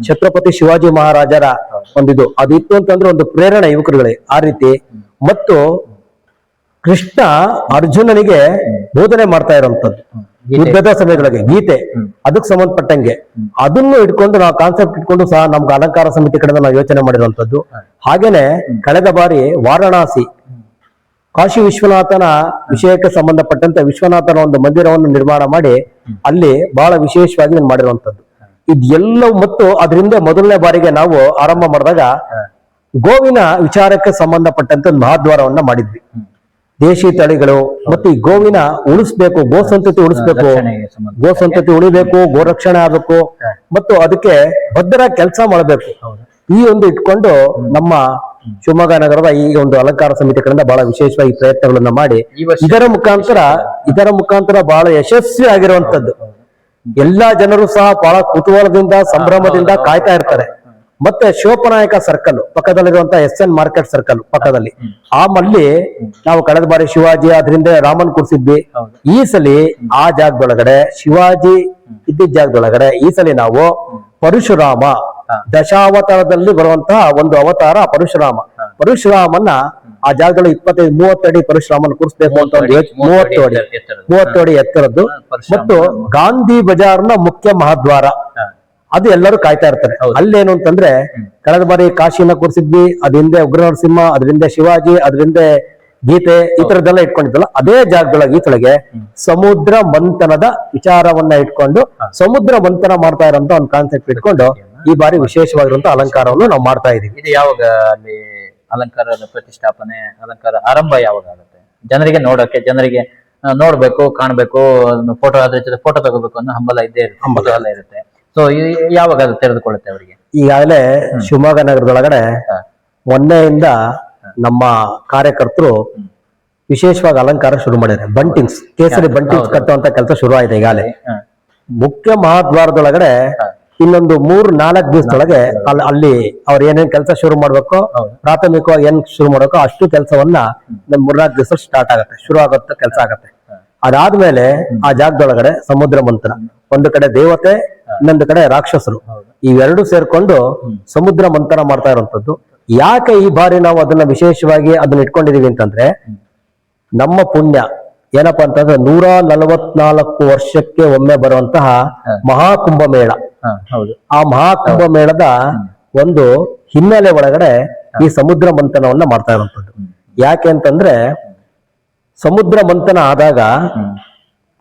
ಛತ್ರಪತಿ ಶಿವಾಜಿ ಮಹಾರಾಜರ ಒಂದಿದು. ಅದಿತ್ತು ಅಂತಂದ್ರೆ ಒಂದು ಪ್ರೇರಣೆ ಯುವಕರುಗಳಿಗೆ ಆ ರೀತಿ. ಮತ್ತು ಕೃಷ್ಣ ಅರ್ಜುನನಿಗೆ ಬೋಧನೆ ಮಾಡ್ತಾ ಇರುವಂತದ್ದು ಯುದ್ಧದ ಸಮಯದೊಳಗೆ ಗೀತೆ. ಅದಕ್ಕೆ ಸಂಬಂಧಪಟ್ಟಂಗೆ. ಅದನ್ನು ಇಟ್ಕೊಂಡು ನಾವು ಕಾನ್ಸೆಪ್ಟ್ ಇಟ್ಕೊಂಡು ಸಹ ನಮ್ಗೆ ಅಲಂಕಾರ ಸಮಿತಿ ಕಡೆ ನಾವು ಯೋಚನೆ ಮಾಡಿರುವಂತದ್ದು ಹಾಗೇನೆ ಕಳೆದ ಬಾರಿ ವಾರಣಾಸಿ ಕಾಶಿ ವಿಶ್ವನಾಥನ ವಿಷಯಕ್ಕೆ ಸಂಬಂಧಪಟ್ಟಂತೆ ವಿಶ್ವನಾಥನ ಒಂದು ಮಂದಿರವನ್ನು ನಿರ್ಮಾಣ ಮಾಡಿ ಅಲ್ಲಿ ಬಹಳ ವಿಶೇಷವಾಗಿ ನಾನು ಮಾಡಿರುವಂತದ್ದು ಇದೆಲ್ಲವೂ ಮತ್ತು ಅದರಿಂದ ಮೊದಲನೇ ಬಾರಿಗೆ ನಾವು ಆರಂಭ ಮಾಡಿದಾಗ ಗೋವಿನ ವಿಚಾರಕ್ಕೆ ಸಂಬಂಧಪಟ್ಟಂತೆ ಮಹಾದ್ವಾರವನ್ನ ಮಾಡಿದ್ವಿ. ದೇಶಿ ತಳಿಗಳು ಮತ್ತು ಈ ಗೋವಿನ ಉಳಿಸ್ಬೇಕು ಗೋ ಸಂತತಿ ಉಳಿಸ್ಬೇಕು. ಗೋ ಸಂತತಿ ಉಳಿಬೇಕು ಗೋ ರಕ್ಷಣೆ ಆಗ್ಬೇಕು. ಮತ್ತು ಅದಕ್ಕೆ ಭದ್ರ ಕೆಲಸ ಮಾಡಬೇಕು. ಈ ಒಂದು ಇಟ್ಕೊಂಡು ನಮ್ಮ ಶಿವಮೊಗ್ಗ ನಗರದ ಈ ಒಂದು ಅಲಂಕಾರ ಸಮಿತಿ ಕಡೆಯಿಂದ ಬಹಳ ವಿಶೇಷವಾಗಿ ಪ್ರಯತ್ನಗಳನ್ನ ಮಾಡಿ. ಇದರ ಮುಖಾಂತರ ಇದರ ಮುಖಾಂತರ ಬಹಳ ಯಶಸ್ವಿ ಆಗಿರುವಂತದ್ದು ಎಲ್ಲಾ ಜನರು ಸಹ ಬಹಳ ಕುತೂಹಲದಿಂದ ಸಂಭ್ರಮದಿಂದ ಕಾಯ್ತಾ ಇರ್ತಾರೆ. ಮತ್ತೆ ಶಿವಪ್ಪನಾಯಕ ಸರ್ಕಲ್ ಪಕ್ಕದಲ್ಲಿರುವಂತಹ ಎಸ್ ಎನ್ ಮಾರ್ಕೆಟ್ ಸರ್ಕಲ್ ಪಕ್ಕದಲ್ಲಿ. ಆ ಮಲ್ಲಿ ನಾವು ಕಳೆದ ಬಾರಿ ಶಿವಾಜಿ ಅದರಿಂದ ರಾಮನ್ ಕೂರಿಸಿದ್ವಿ ಈ ಸಲ ಆ ಜಾಗದೊಳಗಡೆ ಶಿವಾಜಿ ಇದ್ದಿದ್ದ ಜಾಗದೊಳಗಡೆ ಈ ಸಲ ನಾವು ಪರಶುರಾಮ ದಶಾವತಾರದಲ್ಲಿ ಬರುವಂತಹ ಒಂದು ಅವತಾರ ಪರಶುರಾಮ. ಪರಶುರಾಮನ್ನ ಆ ಜಾಗದಲ್ಲಿ ಇಪ್ಪತ್ತೈದು ಮೂವತ್ತು ಅಡಿ ಪರಶುರಾಮನ್ ಕೂರಿಸಬೇಕು ಅಂತ ಒಂದು ಮೂವತ್ತು ಅಡಿ. ಮೂವತ್ತು ಅಡಿ. ಎತ್ತರದ್ದು. ಮತ್ತು ಗಾಂಧಿ ಬಜಾರ್ನ ಮುಖ್ಯ ಮಹಾದ್ವಾರ. ಅದು ಎಲ್ಲರೂ ಕಾಯ್ತಾ ಇರ್ತಾರೆ. ಅಲ್ಲೇನು ಅಂತಂದ್ರೆ ಕಳೆದ ಬಾರಿ ಕಾಶಿನ ಕೂರಿಸಿದ್ವಿ ಅದರಿಂದ ಹಿಂದೆ ಉಗ್ರ ನರಸಿಂಹ ಅದ್ರ ಹಿಂದೆ ಶಿವಾಜಿ ಅದ್ರ ಹಿಂದೆ ಗೀತೆ ಈ ತರದ್ದೆಲ್ಲ ಇಟ್ಕೊಂಡಿದ್ದಲ್ಲ ಅದೇ ಜಾಗದೊಳಗೆ ಈಚೊಳಗೆ ಸಮುದ್ರ ಮಂಥನದ ವಿಚಾರವನ್ನ ಇಟ್ಕೊಂಡು ಸಮುದ್ರ ಮಂಥನ ಮಾಡ್ತಾ ಇರೋಂತ ಒಂದು ಕಾನ್ಸೆಪ್ಟ್ ಇಟ್ಕೊಂಡು ಈ ಬಾರಿ ವಿಶೇಷವಾಗಿರುವಂತ ಅಲಂಕಾರವನ್ನು ನಾವು ಮಾಡ್ತಾ ಇದೀವಿ. ಇದು ಯಾವಾಗ ಅಲ್ಲಿ ಅಲಂಕಾರದ ಪ್ರತಿಷ್ಠಾಪನೆ ಅಲಂಕಾರ ಆರಂಭ ಯಾವಾಗ ಆಗುತ್ತೆ? ಜನರಿಗೆ ನೋಡಕ್ಕೆ ಜನರಿಗೆ ನೋಡ್ಬೇಕು ಕಾಣ್ಬೇಕು ಫೋಟೋ ಅದ್ರ ಜೊತೆ ಫೋಟೋ ತಗೋಬೇಕು ಅನ್ನೋ ಹಂಬಲ ಇದ್ದೇ ಇರುತ್ತೆ. ಹಂಬಲ ಇರುತ್ತೆ. ಸೊ ಯಾವಾಗ ಅದು ತೆರೆದುಕೊಳ್ಳುತ್ತೆ ಅವರಿಗೆ? ಈಗಾಗಲೇ ಶಿವಮೊಗ್ಗ ನಗರದೊಳಗಡೆ. ಮೊನ್ನೆಯಿಂದ ನಮ್ಮ ಕಾರ್ಯಕರ್ತರು ವಿಶೇಷವಾಗಿ ಅಲಂಕಾರ ಶುರು ಮಾಡಿದ್ದಾರೆ. ಬಂಟಿಂಗ್ಸ್ ಕೇಸರಿ ಬಂಟಿಂಗ್ಸ್ ಕಟ್ಟುವಂತ ಕೆಲಸ ಶುರು ಆಗಿದೆ ಈಗಾಗಲೇ. ಮುಖ್ಯ ಮಹಾದ್ವಾರದೊಳಗಡೆ ಇನ್ನೊಂದು ಮೂರ್ ನಾಲ್ಕು ದಿವಸದೊಳಗೆ ಅಲ್ಲಿ ಅಲ್ಲಿ ಅವ್ರು ಏನೇನ್ ಕೆಲಸ ಶುರು ಮಾಡ್ಬೇಕು ಪ್ರಾಥಮಿಕವಾಗಿ ಏನ್ ಶುರು ಮಾಡ್ಬೇಕು ಅಷ್ಟು ಕೆಲಸವನ್ನ ಮೂರ್ನಾಲ್ಕು ದಿವಸ ಸ್ಟಾರ್ಟ್ ಆಗುತ್ತೆ ಶುರು ಆಗುತ್ತೆ ಕೆಲಸ ಆಗತ್ತೆ. ಅದಾದ್ಮೇಲೆ ಆ ಜಾಗದೊಳಗಡೆ ಸಮುದ್ರ ಮಂಥನ. ಒಂದು ಕಡೆ ದೇವತೆ ಇನ್ನೊಂದು ಕಡೆ ರಾಕ್ಷಸರು. ಇವೆರಡು ಸೇರ್ಕೊಂಡು ಸಮುದ್ರ ಮಂಥನ ಮಾಡ್ತಾ ಇರುವಂತದ್ದು ಯಾಕೆ ಈ ಬಾರಿ ನಾವು ಅದನ್ನ ವಿಶೇಷವಾಗಿ ಅದನ್ನ ಇಟ್ಕೊಂಡಿದೀವಿ ಅಂತಂದ್ರೆ ನಮ್ಮ ಪುಣ್ಯ ಏನಪ್ಪಾ ಅಂತಂದ್ರೆ ನೂರ ನಲವತ್ನಾಲ್ಕು ವರ್ಷಕ್ಕೆ ಒಮ್ಮೆ ಬರುವಂತಹ ಮಹಾಕುಂಭ ಮೇಳ. ಆ ಮಹಾಕುಂಭ ಮೇಳದ ಒಂದು ಹಿನ್ನೆಲೆ ಒಳಗಡೆ ಈ ಸಮುದ್ರ ಮಂಥನವನ್ನ ಮಾಡ್ತಾ ಇರುವಂತದ್ದು ಯಾಕೆ ಅಂತಂದ್ರೆ ಸಮುದ್ರ ಮಂಥನ ಆದಾಗ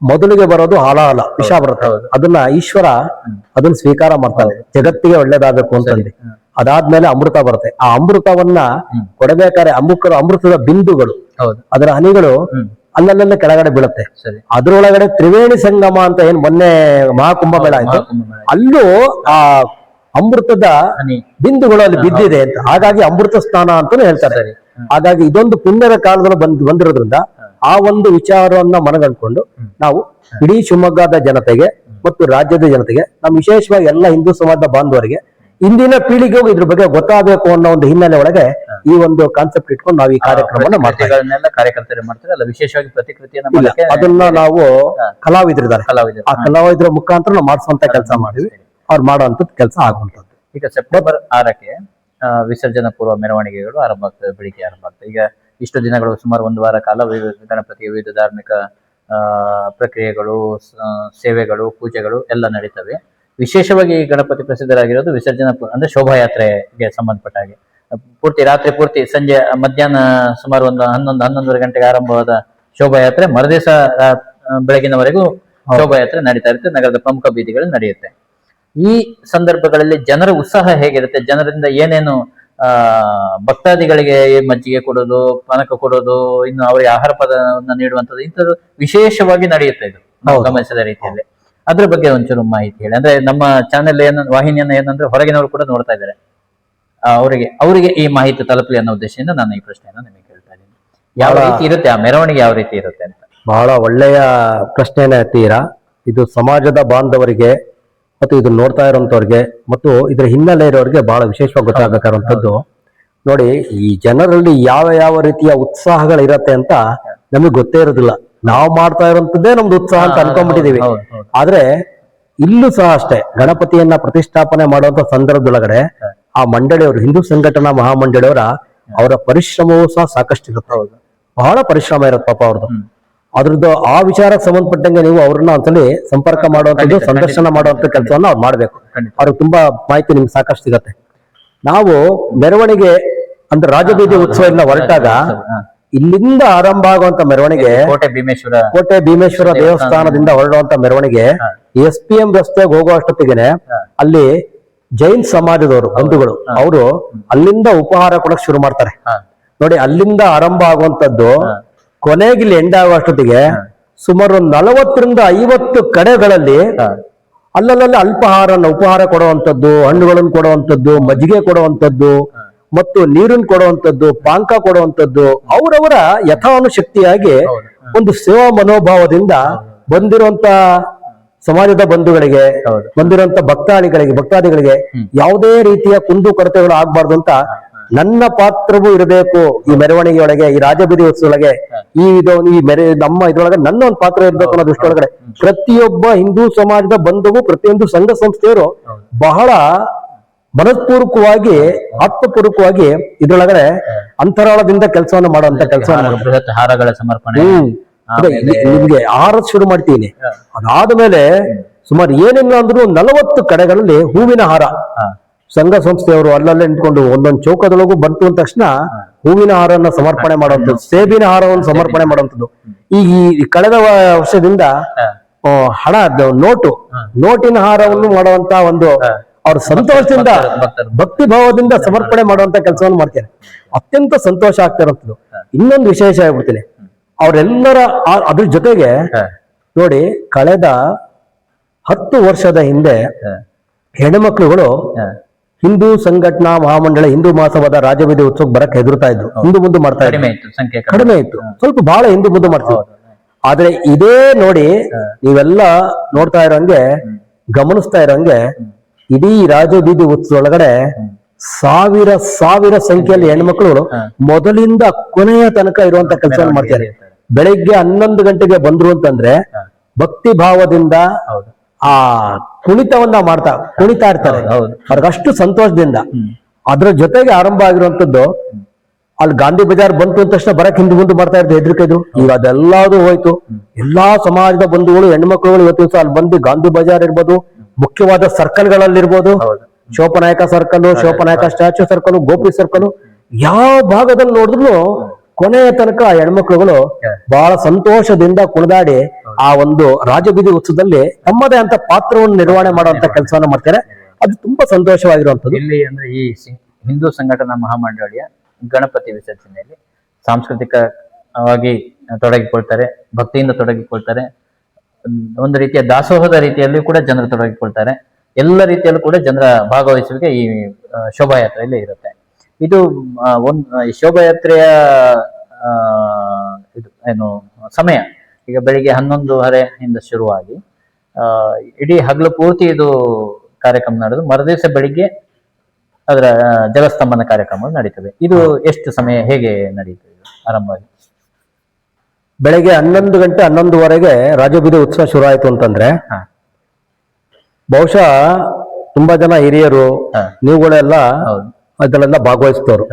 ಮೊದಲಿಗೆ ಬರೋದು ಹಾಲಾಹಲ ವಿಷ ಬರುತ್ತೆ. ಅದನ್ನ ಈಶ್ವರ ಅದನ್ನ ಸ್ವೀಕಾರ ಮಾಡ್ತಾನೆ ಜಗತ್ತಿಗೆ ಒಳ್ಳೇದಾಗಬೇಕು ಅಂತಂದು ಅದಾದ್ಮೇಲೆ ಅಮೃತ ಬರುತ್ತೆ. ಆ ಅಮೃತವನ್ನ ಕೊಡಬೇಕಾದ್ರೆ ಅಮೃತ ಅಮೃತದ ಬಿಂದುಗಳು ಅದರ ಹನಿಗಳು ಅಲ್ಲಲ್ಲೇ ಕೆಳಗಡೆ ಬೀಳುತ್ತೆ. ಅದರೊಳಗಡೆ ತ್ರಿವೇಣಿ ಸಂಗಮ ಅಂತ ಏನ್ ಮೊನ್ನೆ ಮಹಾಕುಂಭ ಮೇಳ ಆಯ್ತು. ಅಲ್ಲೂ ಆ ಅಮೃತದ ಬಿಂದುಗಳು ಅಲ್ಲಿ ಬಿದ್ದಿದೆ ಅಂತ. ಹಾಗಾಗಿ ಅಮೃತ ಸ್ನಾನ ಅಂತಾನು ಹೇಳ್ತಾರೆ. ಹಾಗಾಗಿ ಇದೊಂದು ಪುಣ್ಯದ ಕಾಲದಲ್ಲಿ ಬಂದ್ ಬಂದಿರೋದ್ರಿಂದ ಆ ಒಂದು ವಿಚಾರವನ್ನ ಮನಗಂಡ್ಕೊಂಡು ನಾವು ಇಡೀ ಶಿವಮೊಗ್ಗದ ಜನತೆಗೆ ಮತ್ತು ರಾಜ್ಯದ ಜನತೆಗೆ ನಮ್ಮ ವಿಶೇಷವಾಗಿ ಎಲ್ಲ ಹಿಂದೂ ಸಮಾಜದ ಬಾಂಧವರಿಗೆ ಇಂದಿನ ಪೀಳಿಗೆಗೂ ಇದ್ರ ಬಗ್ಗೆ ಗೊತ್ತಾಗಬೇಕು ಅನ್ನೋ ಒಂದು ಹಿನ್ನೆಲೆ ಒಳಗೆ ಈ ಒಂದು ಕಾನ್ಸೆಪ್ಟ್ ಇಟ್ಕೊಂಡು ನಾವು ಈ ಕಾರ್ಯಕ್ರಮವನ್ನು ಮಾಡ್ತೀವಿ ಕಾರ್ಯಕರ್ತರು ಮಾಡ್ತಾರೆ. ಅಲ್ಲ ವಿಶೇಷವಾಗಿ ಪ್ರತಿಕೃತಿಯನ್ನ ಅದನ್ನ ನಾವು ಕಲಾವಿದರಿದ್ದಾರೆ. ಕಲಾವಿದರು. ಆ ಕಲಾವಿದರ ಮುಖಾಂತರ ನಾವು ಮಾಡಿಸುವಂತ ಕೆಲಸ ಮಾಡಿದ್ವಿ. ಅವ್ರು ಮಾಡುವಂತದ್ದು ಕೆಲಸ ಆಗುವಂತದ್ದು ಈಗ ಸೆಪ್ಟೆಂಬರ್ ಆರಕ್ಕೆ ವಿಸರ್ಜನಾ ಪೂರ್ವ ಮೆರವಣಿಗೆಗಳು ಆರಂಭ ಆಗ್ತದೆ ಬೆಳಿಗ್ಗೆ ಆರಂಭ ಆಗ್ತದೆ. ಈಗ ಇಷ್ಟು ದಿನಗಳು ಸುಮಾರು ಒಂದು ವಾರ ಕಾಲ ಗಣಪತಿಯ ವಿವಿಧ ಧಾರ್ಮಿಕ ಆ, ಪ್ರಕ್ರಿಯೆಗಳು ಸೇವೆಗಳು ಪೂಜೆಗಳು ಎಲ್ಲ ನಡೀತವೆ. ವಿಶೇಷವಾಗಿ ಈ ಗಣಪತಿ ಪ್ರಸಿದ್ಧರಾಗಿರೋದು ವಿಸರ್ಜನಾ ಅಂದ್ರೆ ಶೋಭಾಯಾತ್ರೆಗೆ ಸಂಬಂಧಪಟ್ಟ ಹಾಗೆ. ಪೂರ್ತಿ ರಾತ್ರಿ ಪೂರ್ತಿ ಸಂಜೆ ಮಧ್ಯಾಹ್ನ ಸುಮಾರು ಒಂದು ಹನ್ನೊಂದು ಹನ್ನೊಂದುವರೆ ಗಂಟೆಗೆ ಆರಂಭವಾದ ಶೋಭಾಯಾತ್ರೆ ಮರುದಿವಸ ಬೆಳಗಿನವರೆಗೂ ಶೋಭಾಯಾತ್ರೆ ನಡೀತಾ ಇರುತ್ತೆ ನಗರದ ಪ್ರಮುಖ ಬೀದಿಗಳಲ್ಲಿ ನಡೆಯುತ್ತೆ. ಈ ಸಂದರ್ಭಗಳಲ್ಲಿ ಜನರ ಉತ್ಸಾಹ ಹೇಗಿರುತ್ತೆ ಜನರಿಂದ ಏನೇನು ಆ ಭಕ್ತಾದಿಗಳಿಗೆ ಮಜ್ಜಿಗೆ ಕೊಡೋದು ಪಾನಕ ಕೊಡೋದು ಇನ್ನು ಅವರಿಗೆ ಆಹಾರ ಪದವನ್ನು ನೀಡುವಂಥದ್ದು ಇಂಥದ್ದು ವಿಶೇಷವಾಗಿ ನಡೆಯುತ್ತೆ ಇದು. ಗಮನಿಸಿದ ರೀತಿಯಲ್ಲಿ. ಅದ್ರ ಬಗ್ಗೆ ಒಂಚೂರು ಮಾಹಿತಿ ಹೇಳಿ. ಅಂದ್ರೆ ನಮ್ಮ ಚಾನೆಲ್ ಏನ ವಾಹಿನಿಯನ್ನ ಏನಂದ್ರೆ ಹೊರಗಿನವರು ಕೂಡ ನೋಡ್ತಾ ಇದ್ದಾರೆ. ಅವರಿಗೆ ಅವರಿಗೆ ಈ ಮಾಹಿತಿ ತಲುಪಲಿ ಅನ್ನೋ ಉದ್ದೇಶದಿಂದ ನಾನು ಈ ಪ್ರಶ್ನೆಯನ್ನು ನಿಮಗೆ ಕೇಳ್ತಾ ಇದ್ದೀನಿ. ಯಾವ ರೀತಿ ಇರುತ್ತೆ ಆ ಮೆರವಣಿಗೆ ಯಾವ ರೀತಿ ಇರುತ್ತೆ ಅಂತ. ಬಹಳ ಒಳ್ಳೆಯ ಪ್ರಶ್ನೆನೇ ತೀರಾ. ಇದು ಸಮಾಜದ ಬಾಂಧವರಿಗೆ ಮತ್ತು ಇದನ್ನ ನೋಡ್ತಾ ಇರೋಂಥವ್ರಿಗೆ ಮತ್ತು ಇದರ ಹಿನ್ನೆಲೆ ಇರೋರಿಗೆ ಬಹಳ ವಿಶೇಷವಾಗಿ ಗೊತ್ತಾಗಬೇಕಾದಂಥದ್ದು. ನೋಡಿ ಈ ಜನರಲ್ಲಿ ಯಾವ ಯಾವ ರೀತಿಯ ಉತ್ಸಾಹಗಳಿರತ್ತೆ ಅಂತ ನಮಗೆ ಗೊತ್ತೇ ಇರೋದಿಲ್ಲ. ನಾವು ಮಾಡ್ತಾ ಇರೋಂಥದ್ದೇ ನಮ್ದು ಉತ್ಸಾಹ ಅಂತ ಅನ್ಕೊಂಡ್ಬಿಟ್ಟಿದೀವಿ. ಆದ್ರೆ ಇಲ್ಲೂ ಸಹ ಅಷ್ಟೇ ಗಣಪತಿಯನ್ನ ಪ್ರತಿಷ್ಠಾಪನೆ ಮಾಡುವಂತ ಸಂದರ್ಭದೊಳಗಡೆ ಆ ಮಂಡಳಿಯವರು ಹಿಂದೂ ಸಂಘಟನಾ ಮಹಾಮಂಡಳಿಯವರ ಅವರ ಪರಿಶ್ರಮವೂ ಸಹ ಸಾಕಷ್ಟು ಇರುತ್ತೆ ಬಹಳ ಪರಿಶ್ರಮ ಇರುತ್ತೆ ಪಾಪ ಅವ್ರದ್ದು. ಅದ್ರದ್ದು ಆ ವಿಚಾರಕ್ಕೆ ಸಂಬಂಧಪಟ್ಟಂಗೆ ನೀವು ಅವ್ರನ್ನ ಒಂದ್ಸಲಿ ಸಂಪರ್ಕ ಮಾಡುವಂಥದ್ದು ಸಂದರ್ಶನ. ಮಾಡುವಂತ ಕೆಲಸವನ್ನ ಅವ್ರು ಮಾಡ್ಬೇಕು. ಅವ್ರಿಗೆ ತುಂಬಾ ಮಾಹಿತಿ ನಿಮ್ಗೆ ಸಾಕಷ್ಟು ಸಿಗತ್ತೆ. ನಾವು ಮೆರವಣಿಗೆ ಅಂದ್ರೆ ರಾಜಬೀದಿ ಉತ್ಸವ ಇಲ್ಲ ಹೊರಟಾಗ ಇಲ್ಲಿಂದ ಆರಂಭ ಆಗುವಂತ ಮೆರವಣಿಗೆ ಕೋಟೆ ಭೀಮೇಶ್ವರ ಕೋಟೆ ಭೀಮೇಶ್ವರ ದೇವಸ್ಥಾನದಿಂದ ಹೊರಡುವಂತ ಮೆರವಣಿಗೆ. ಎಸ್ ಪಿ ಎಂ ರಸ್ತೆಗೆ ಹೋಗೋ ಅಷ್ಟೊತ್ತಿಗೆನೆ ಅಲ್ಲಿ ಜೈನ್ ಸಮಾಜದವರು ಬಂಧುಗಳು ಅವರು ಅಲ್ಲಿಂದ ಉಪಹಾರ ಕೊಡಕ್ ಶುರು ಮಾಡ್ತಾರೆ. ನೋಡಿ ಅಲ್ಲಿಂದ ಆರಂಭ ಆಗುವಂತದ್ದು. ಕೊನೆಗೆ ಇಲ್ಲಿ ಎಂಡ್ ಆಗುವಷ್ಟೊತ್ತಿಗೆ ಸುಮಾರು ಒಂದು ನಲವತ್ತರಿಂದ ಐವತ್ತು ಕಡೆಗಳಲ್ಲಿ ಅಲ್ಲಲ್ಲಲ್ಲಿ ಅಲ್ಲಲ್ಲಿ ಅಲ್ಪಾಹಾರನ ಉಪಹಾರ ಕೊಡುವಂಥದ್ದು ಹಣ್ಣುಗಳನ್ನು ಕೊಡುವಂಥದ್ದು ಮಜ್ಜಿಗೆ ಕೊಡುವಂಥದ್ದು ಮತ್ತು ನೀರನ್ನು ಕೊಡುವಂಥದ್ದು ಪಾಂಕ ಕೊಡುವಂಥದ್ದು ಅವರವರ ಯಥಾನುಶಕ್ತಿಯಾಗಿ. ಒಂದು ಸೇವಾ ಮನೋಭಾವದಿಂದ ಬಂದಿರುವಂತ ಸಮಾಜದ ಬಂಧುಗಳಿಗೆ. ಬಂದಿರುವಂತ ಭಕ್ತಾದಿಗಳಿಗೆ ಭಕ್ತಾದಿಗಳಿಗೆ ಯಾವುದೇ ರೀತಿಯ ಕುಂದು ಕೊರತೆಗಳು ಆಗ್ಬಾರ್ದು ಅಂತ ನನ್ನ ಪಾತ್ರವೂ ಇರಬೇಕು ಈ ಮೆರವಣಿಗೆಯೊಳಗೆ ಈ ರಾಜಬೀದಿ ಉತ್ಸವೊಳಗೆ ಈ ಇದು ಈ ಮೆರೆ ನಮ್ಮ ಇದ್ರೊಳಗೆ ನನ್ನ ಒಂದು ಪಾತ್ರ ಇರಬೇಕು ಅನ್ನೋ ದೃಷ್ಟಿಯೊಳಗಡೆ. ಪ್ರತಿಯೊಬ್ಬ ಹಿಂದೂ ಸಮಾಜದ ಬಂಧುವು ಪ್ರತಿಯೊಂದು ಸಂಘ ಸಂಸ್ಥೆಯವರು ಬಹಳ ಮನಸ್ಪೂರ್ವಕವಾಗಿ ಆತ್ಮಪೂರ್ವಕವಾಗಿ ಇದ್ರೊಳಗಡೆ ಅಂತರಾಳದಿಂದ ಕೆಲಸವನ್ನು ಮಾಡುವಂತ ಕೆಲಸ ಬೃಹತ್ ಹಾರಗಳ ಸಮರ್ಪಣೆ. ನಿಮ್ಗೆ ಆಹಾರ ಶುರು ಮಾಡ್ತೀನಿ. ಅದಾದ್ಮೇಲೆ ಸುಮಾರು ಏನಿಲ್ಲ ಅಂದ್ರೂ ನಲವತ್ತು ಕಡೆಗಳಲ್ಲಿ ಹೂವಿನ ಹಾರ. ಸಂಘ ಸಂಸ್ಥೆಯವರು ಅಲ್ಲಲ್ಲೇ ನಿಂತ್ಕೊಂಡು ಒಂದೊಂದು ಚೌಕದೊಳಗೂ ಬಂತು ಅಂದ ತಕ್ಷಣ ಹೂವಿನ ಹಾರವನ್ನು ಸಮರ್ಪಣೆ ಮಾಡುವಂಥದ್ದು ಸೇಬಿನ ಹಾರವನ್ನು ಸಮರ್ಪಣೆ ಮಾಡುವಂಥದ್ದು. ಈಗ ಈ ಕಳೆದ ವರ್ಷದಿಂದ ಹಣ ನೋಟು ನೋಟಿನ ಹಾರವನ್ನು ಮಾಡುವಂತ ಒಂದು ಅವ್ರ ಸಂತೋಷದಿಂದ. ಭಕ್ತಿ ಭಾವದಿಂದ ಸಮರ್ಪಣೆ ಮಾಡುವಂತ ಕೆಲಸವನ್ನು ಮಾಡ್ತಾರೆ. ಅತ್ಯಂತ ಸಂತೋಷ ಆಗ್ತಾ ಇರುವಂಥದ್ದು. ಇನ್ನೊಂದು ವಿಶೇಷ ಹೇಳ್ಬಿಡ್ತೀನಿ. ಅವರೆಲ್ಲರ ಅದ್ರ ಜೊತೆಗೆ ನೋಡಿ ಕಳೆದ ಹತ್ತು ವರ್ಷದ ಹಿಂದೆ. ಹೆಣ್ಮಕ್ಳುಗಳು. ಹಿಂದೂ ಸಂಘಟನಾ ಮಹಾಮಂಡಳ ಹಿಂದೂ ಮಹಾಸಭಾದ ರಾಜವೇದಿ ಉತ್ಸವಕ್ಕೆ ಬರಕ್ ಹೆದರ್ತಾ ಇದ್ರು. ಹಿಂದೂ. ಮುಂದೆ ಮಾಡ್ತಾ ಕಡಿಮೆ ಇದ್ರು ಇತ್ತು ಸಂಖ್ಯೆ ಕಡಿಮೆ. ಇತ್ತು. ಸ್ವಲ್ಪ ಬಹಳ ಹಿಂದೂ ಮುಂದೆ ಮಾಡ್ತಿದ್ರು. ಆದ್ರೆ ಇದೇ ನೋಡಿ ನೀವೆಲ್ಲ ನೋಡ್ತಾ ಇರೋಂಗೆ ಗಮನಿಸ್ತಾ ಇರೋಂಗೆ ಇಡೀ ರಾಜಬೀದಿ ಉತ್ಸವ ಒಳಗಡೆ ಸಾವಿರ ಸಾವಿರ ಸಂಖ್ಯೆಯಲ್ಲಿ ಹೆಣ್ಮಕ್ಳು ಮೊದಲಿಂದ ಕೊನೆಯ ತನಕ ಇರುವಂತ ಕೆಲಸ ಮಾಡ್ತಾರೆ ಬೆಳಿಗ್ಗೆ ಹನ್ನೊಂದು ಗಂಟೆಗೆ ಬಂದ್ರು ಅಂತಂದ್ರೆ ಭಕ್ತಿ ಭಾವದಿಂದ ಆ ಕುಣಿತವನ್ನ ಮಾಡ್ತಾ ಕುಣಿತಾ ಇರ್ತಾರೆ. ಹೌದು. ಅವ್ರಿಗಷ್ಟು ಸಂತೋಷದಿಂದ. ಅದ್ರ ಜೊತೆಗೆ ಆರಂಭ ಆಗಿರುವಂತದ್ದು ಅಲ್ಲಿ ಗಾಂಧಿ ಬಜಾರ್ ಬಂತು ಅಂದ ತಕ್ಷಣ ಬರಕ್ ಹಿಂದೆ ಮುಂದೆ ಮಾಡ್ತಾ ಇರ್ತಾರೆ ಹೆದರಿಕೆ ಇದು ಈಗ ಅದೆಲ್ಲದು ಹೋಯ್ತು. ಎಲ್ಲಾ ಸಮಾಜದ ಬಂಧುಗಳು ಹೆಣ್ಮಕ್ಳುಗಳು ಇವತ್ತು ದಿವಸ ಅಲ್ಲಿ ಬಂದು ಗಾಂಧಿ ಬಜಾರ್ ಇರ್ಬೋದು ಮುಖ್ಯವಾದ ಸರ್ಕಲ್ಗಳಲ್ಲಿ ಇರ್ಬೋದು ಹೌದು. ಶೋಪನಾಯಕ circle ಶೋಪನಾಯಕ statue circle Gopi circle ಯಾವ ಭಾಗದಲ್ಲಿ ನೋಡಿದ್ರು ಕೊನೆಯ ತನಕ ಹೆಣ್ಮಕ್ಳುಗಳು ಬಹಳ ಸಂತೋಷದಿಂದ ಕುಣಿದಾಡಿ ಆ ಒಂದು ರಾಜಬೀದಿ ಉತ್ಸವದಲ್ಲಿ ತಮ್ಮದೇ ಅಂತ ಪಾತ್ರವನ್ನು ನಿರ್ವಹಣೆ ಮಾಡುವಂತ ಕೆಲಸವನ್ನು ಮಾಡ್ತಾರೆ. ಅದು ತುಂಬಾ ಸಂತೋಷವಾಗಿರುವಂತದ್ದು ಇಲ್ಲಿ ಅಂದ್ರೆ ಈ ಹಿಂದೂ ಸಂಘಟನಾ ಮಹಾಮಂಡಳಿಯ ಗಣಪತಿ ವಿಸರ್ಜನೆಯಲ್ಲಿ ಸಾಂಸ್ಕೃತಿಕವಾಗಿ ತೊಡಗಿಕೊಳ್ತಾರೆ ಭಕ್ತಿಯಿಂದ ತೊಡಗಿಕೊಳ್ತಾರೆ. ಒಂದ್- ರೀತಿಯ ದಾಸೋಹದ ರೀತಿಯಲ್ಲಿ ಕೂಡ ಜನರು ತೊಡಗಿಕೊಳ್ತಾರೆ. ಎಲ್ಲ ರೀತಿಯಲ್ಲೂ ಕೂಡ ಜನರ ಭಾಗವಹಿಸುವಿಕೆ ಈ ಶೋಭಾಯಾತ್ರೆಯಲ್ಲಿ ಇರುತ್ತೆ. ಇದು ಒಂದು ಶೋಭಾಯಾತ್ರೆಯ ಇದು ಏನು ಸಮಯ. ಈಗ ಬೆಳಿಗ್ಗೆ ಹನ್ನೊಂದುವರೆಯಿಂದ ಶುರುವಾಗಿ. ಇಡೀ ಹಗಲು ಪೂರ್ತಿ ಇದು ಕಾರ್ಯಕ್ರಮ ನಡೆದು ಮರುದಿವಸ ಬೆಳಿಗ್ಗೆ ಅದರ ಜಲಸ್ತಂಭನ ಕಾರ್ಯಕ್ರಮ ನಡೀತದೆ. ಇದು ಎಷ್ಟು ಸಮಯ ಹೇಗೆ ನಡೀತದೆ ಇದು ಆರಂಭವಾಗಿ? ಬೆಳಗ್ಗೆ ಹನ್ನೊಂದು ಗಂಟೆ ಹನ್ನೊಂದುವರೆಗೆ ರಾಜಬೀದಿ ಉತ್ಸವ ಶುರು ಆಯಿತು ಅಂತಂದ್ರೆ. ಬಹುಶಃ ತುಂಬಾ ಜನ ಹಿರಿಯರು. ನೀವುಗಳೆಲ್ಲ ಅದರಲ್ಲೆಲ್ಲ ಭಾಗವಹಿಸ್ತವ್ರು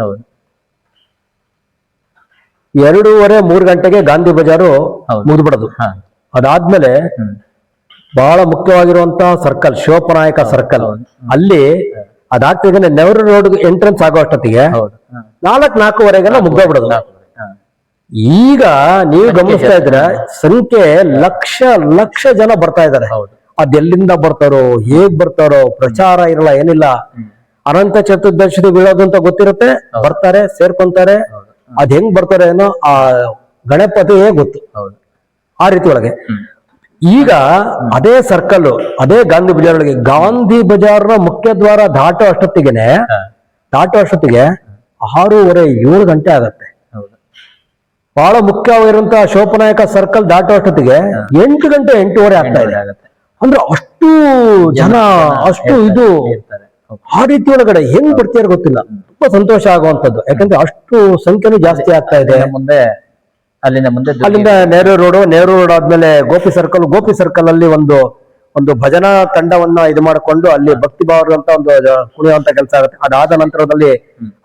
ಎರಡೂವರೆ ಮೂರು ಗಂಟೆಗೆ ಗಾಂಧಿ ಬಜಾರು. ಮುಗಿದ್ಬಿಡೋದು ಅದಾದ್ಮೇಲೆ ಬಹಳ ಮುಖ್ಯವಾಗಿರುವಂತಹ ಸರ್ಕಲ್ ಶಿವಪ್ಪನಾಯಕ ಸರ್ಕಲ್. ಅಲ್ಲಿ ಅದಾಗ್ತಿದ್ರೆ ನೆವರು ರೋಡ್ ಎಂಟ್ರೆನ್ಸ್ ಆಗೋ ಅಷ್ಟೊತ್ತಿಗೆ ನಾಲ್ಕ್ ನಾಲ್ಕೂವರೆಗೆಲ್ಲ ಮುಗ್ದೋಗ್ಬಿಡೋದು. ಈಗ ನೀವು ಗಮನಿಸ್ತಾ ಇದ್ರೆ ಸಂಖ್ಯೆ ಲಕ್ಷ ಲಕ್ಷ ಜನ ಬರ್ತಾ ಇದ್ದಾರೆ. ಅದೆಲ್ಲಿಂದ ಬರ್ತಾರೋ ಹೇಗ್ ಬರ್ತಾರೋ ಪ್ರಚಾರ ಇರಲ್ಲ ಏನಿಲ್ಲ. ಅನಂತ ಚತುರ್ದರ್ಶಿ ಬೀಳೋದು ಅಂತ ಗೊತ್ತಿರುತ್ತೆ. ಬರ್ತಾರೆ ಸೇರ್ಕೊಂತಾರೆ. ಅದ್ ಹೆಂಗ್ ಬರ್ತಾರೆ ಏನೋ ಆ ಗಣಪತಿಯೇ ಗೊತ್ತು. ಆ ರೀತಿ ಒಳಗೆ ಈಗ ಅದೇ ಸರ್ಕಲ್ ಅದೇ ಗಾಂಧಿ ಬಜಾರ್ ಒಳಗೆ ಗಾಂಧಿ ಬಜಾರ್ನ ಮುಖ್ಯ ದ್ವಾರ ದಾಟೋ ಅಷ್ಟೊತ್ತಿಗೆನೆ. ದಾಟೋ ಅಷ್ಟೊತ್ತಿಗೆ ಆರೂವರೆ ಏಳು ಗಂಟೆ ಆಗತ್ತೆ. ಬಹಳ ಮುಖ್ಯವಾಗಿರುವಂತಹ ಶೋಪನಾಯಕ ಸರ್ಕಲ್ ದಾಟೋ ಅಷ್ಟೊತ್ತಿಗೆ ಎಂಟು ಗಂಟೆ ಎಂಟೂವರೆ ಆಗ್ತಾ ಇದೆ. ಅಂದ್ರೆ ಅಷ್ಟು ಜನ ಅಷ್ಟು ಇದು. ಆ ರೀತಿ ಒಳಗಡೆ ಹೆಂಗ್ ಬರ್ತೀರ ಗೊತ್ತಿಲ್ಲ. ತುಂಬಾ ಸಂತೋಷ ಆಗುವಂತದ್ದು ಯಾಕಂದ್ರೆ ಅಷ್ಟು ಸಂಖ್ಯೆನೂ ಜಾಸ್ತಿ ಆಗ್ತಾ ಇದೆ. ಮುಂದೆ ಅಲ್ಲಿಂದ ಮುಂದೆ ಅಲ್ಲಿಂದ ನೆಹರು ರೋಡ್ ನೆಹರು ರೋಡ್ ಆದ್ಮೇಲೆ ಗೋಪಿ ಸರ್ಕಲ್ ಗೋಪಿ ಸರ್ಕಲ್ ಅಲ್ಲಿ ಒಂದು ಒಂದು ಭಜನಾ ತಂಡವನ್ನ ಇದು ಮಾಡಿಕೊಂಡು ಅಲ್ಲಿ ಭಕ್ತಿ ಭಾವ ಅಂತ ಒಂದು ಕುಣಿಯುವಂತ ಕೆಲಸ ಆಗುತ್ತೆ. ಅದಾದ ನಂತರದಲ್ಲಿ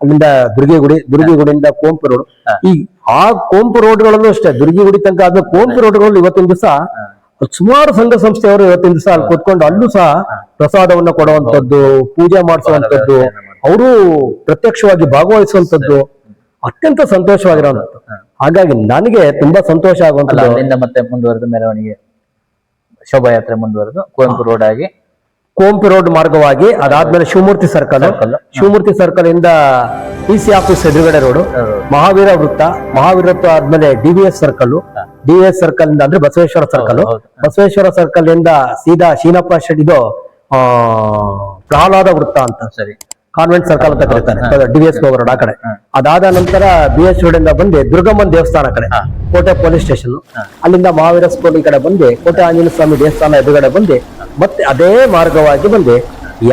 ಅಲ್ಲಿಂದ ದುರ್ಗಿಗುಡಿ ದುರ್ಗಿಗುಡಿಯಿಂದ ಕೋಂಪು ರೋಡ್. ಈ ಆ ಕೋಂಪು ರೋಡ್ಗಳಲ್ಲೂ ಅಷ್ಟೇ ದುರ್ಗಿಗುಡಿ ತನಕ ಆದ ಕೋಂಪು ರೋಡ್ಗಳಲ್ಲಿ ಇವತ್ತಿನ ದಿವಸ ಸುಮಾರು ಸಂಘ ಸಂಸ್ಥೆಯವರು ಇವತ್ತಿನ ದಿವಸ ಅಲ್ಲಿ ಕೂತ್ಕೊಂಡು ಅಲ್ಲೂ ಸಹ ಪ್ರಸಾದವನ್ನ ಕೊಡುವಂತದ್ದು ಪೂಜೆ ಮಾಡಿಸುವಂತದ್ದು ಅವರು ಪ್ರತ್ಯಕ್ಷವಾಗಿ ಭಾಗವಹಿಸುವಂತದ್ದು ಅತ್ಯಂತ ಸಂತೋಷವಾಗಿರುವಂತದ್ದು ಹಾಗಾಗಿ ನನಗೆ ತುಂಬಾ ಸಂತೋಷ ಆಗುವಂತ ಮತ್ತೆ ಮುಂದುವರೆದು, ಮೆರವಣಿಗೆ, ಶೋಭಾಯಾತ್ರೆ ಮುಂದುವರೆದು, ಕುವೆಂಪು ರೋಡ್ ಆಗಿ ಕೋಂಪಿ ರೋಡ್ ಮಾರ್ಗವಾಗಿ ಅದಾದ್ಮೇಲೆ ಶಿವಮೂರ್ತಿ ಸರ್ಕಲ್. ಶಿವಮೂರ್ತಿ ಸರ್ಕಲ್ ಇಂದ ಪಿ ಸಿ ಆಫೀಸ್ ಎದುರುಗಡೆ ರೋಡ್ ಮಹಾವೀರ ವೃತ್ತ. ಮಹಾವೀರ ವೃತ್ತ ಆದ್ಮೇಲೆ D V S circle D V S circle ಇಂದ ಅಂದ್ರೆ ಬಸವೇಶ್ವರ ಸರ್ಕಲ್ ಬಸವೇಶ್ವರ ಸರ್ಕಲ್ ಇಂದ ಸೀದಾ ಶೀನಪ್ಪ ಶೆಡ್ ಇದು ಆ ಪ್ರಹ್ಲಾದ ವೃತ್ತ ಅಂತ. ಸರಿ. ಕಾನ್ವೆಂಟ್ ಸರ್ಕಲ್ ಅಂತ ಕರೀತಾರೆ. ಡಿ ವಿ ಎಸ್ ರೋಡ್ ಆ ಕಡೆ. ಅದಾದ ನಂತರ ಬಿ ಎಸ್ ರೋಡ್ ಇಂದ ಬಂದು ದುರ್ಗಮ್ಮನ್ ದೇವಸ್ಥಾನ ಕಡೆ. ಕೋಟೆ ಪೊಲೀಸ್ ಸ್ಟೇಷನ್ ಅಲ್ಲಿಂದ ಮಹಾವೀರ ಸ್ಕೂಲ್ ಈ ಕಡೆ ಬಂದು ಕೋಟೆ ಆಂಜನೇಯ ಸ್ವಾಮಿ ದೇವಸ್ಥಾನ ಎದುರುಗಡೆ ಬಂದು ಮತ್ತೆ ಅದೇ ಮಾರ್ಗವಾಗಿ ಬಂದೆ.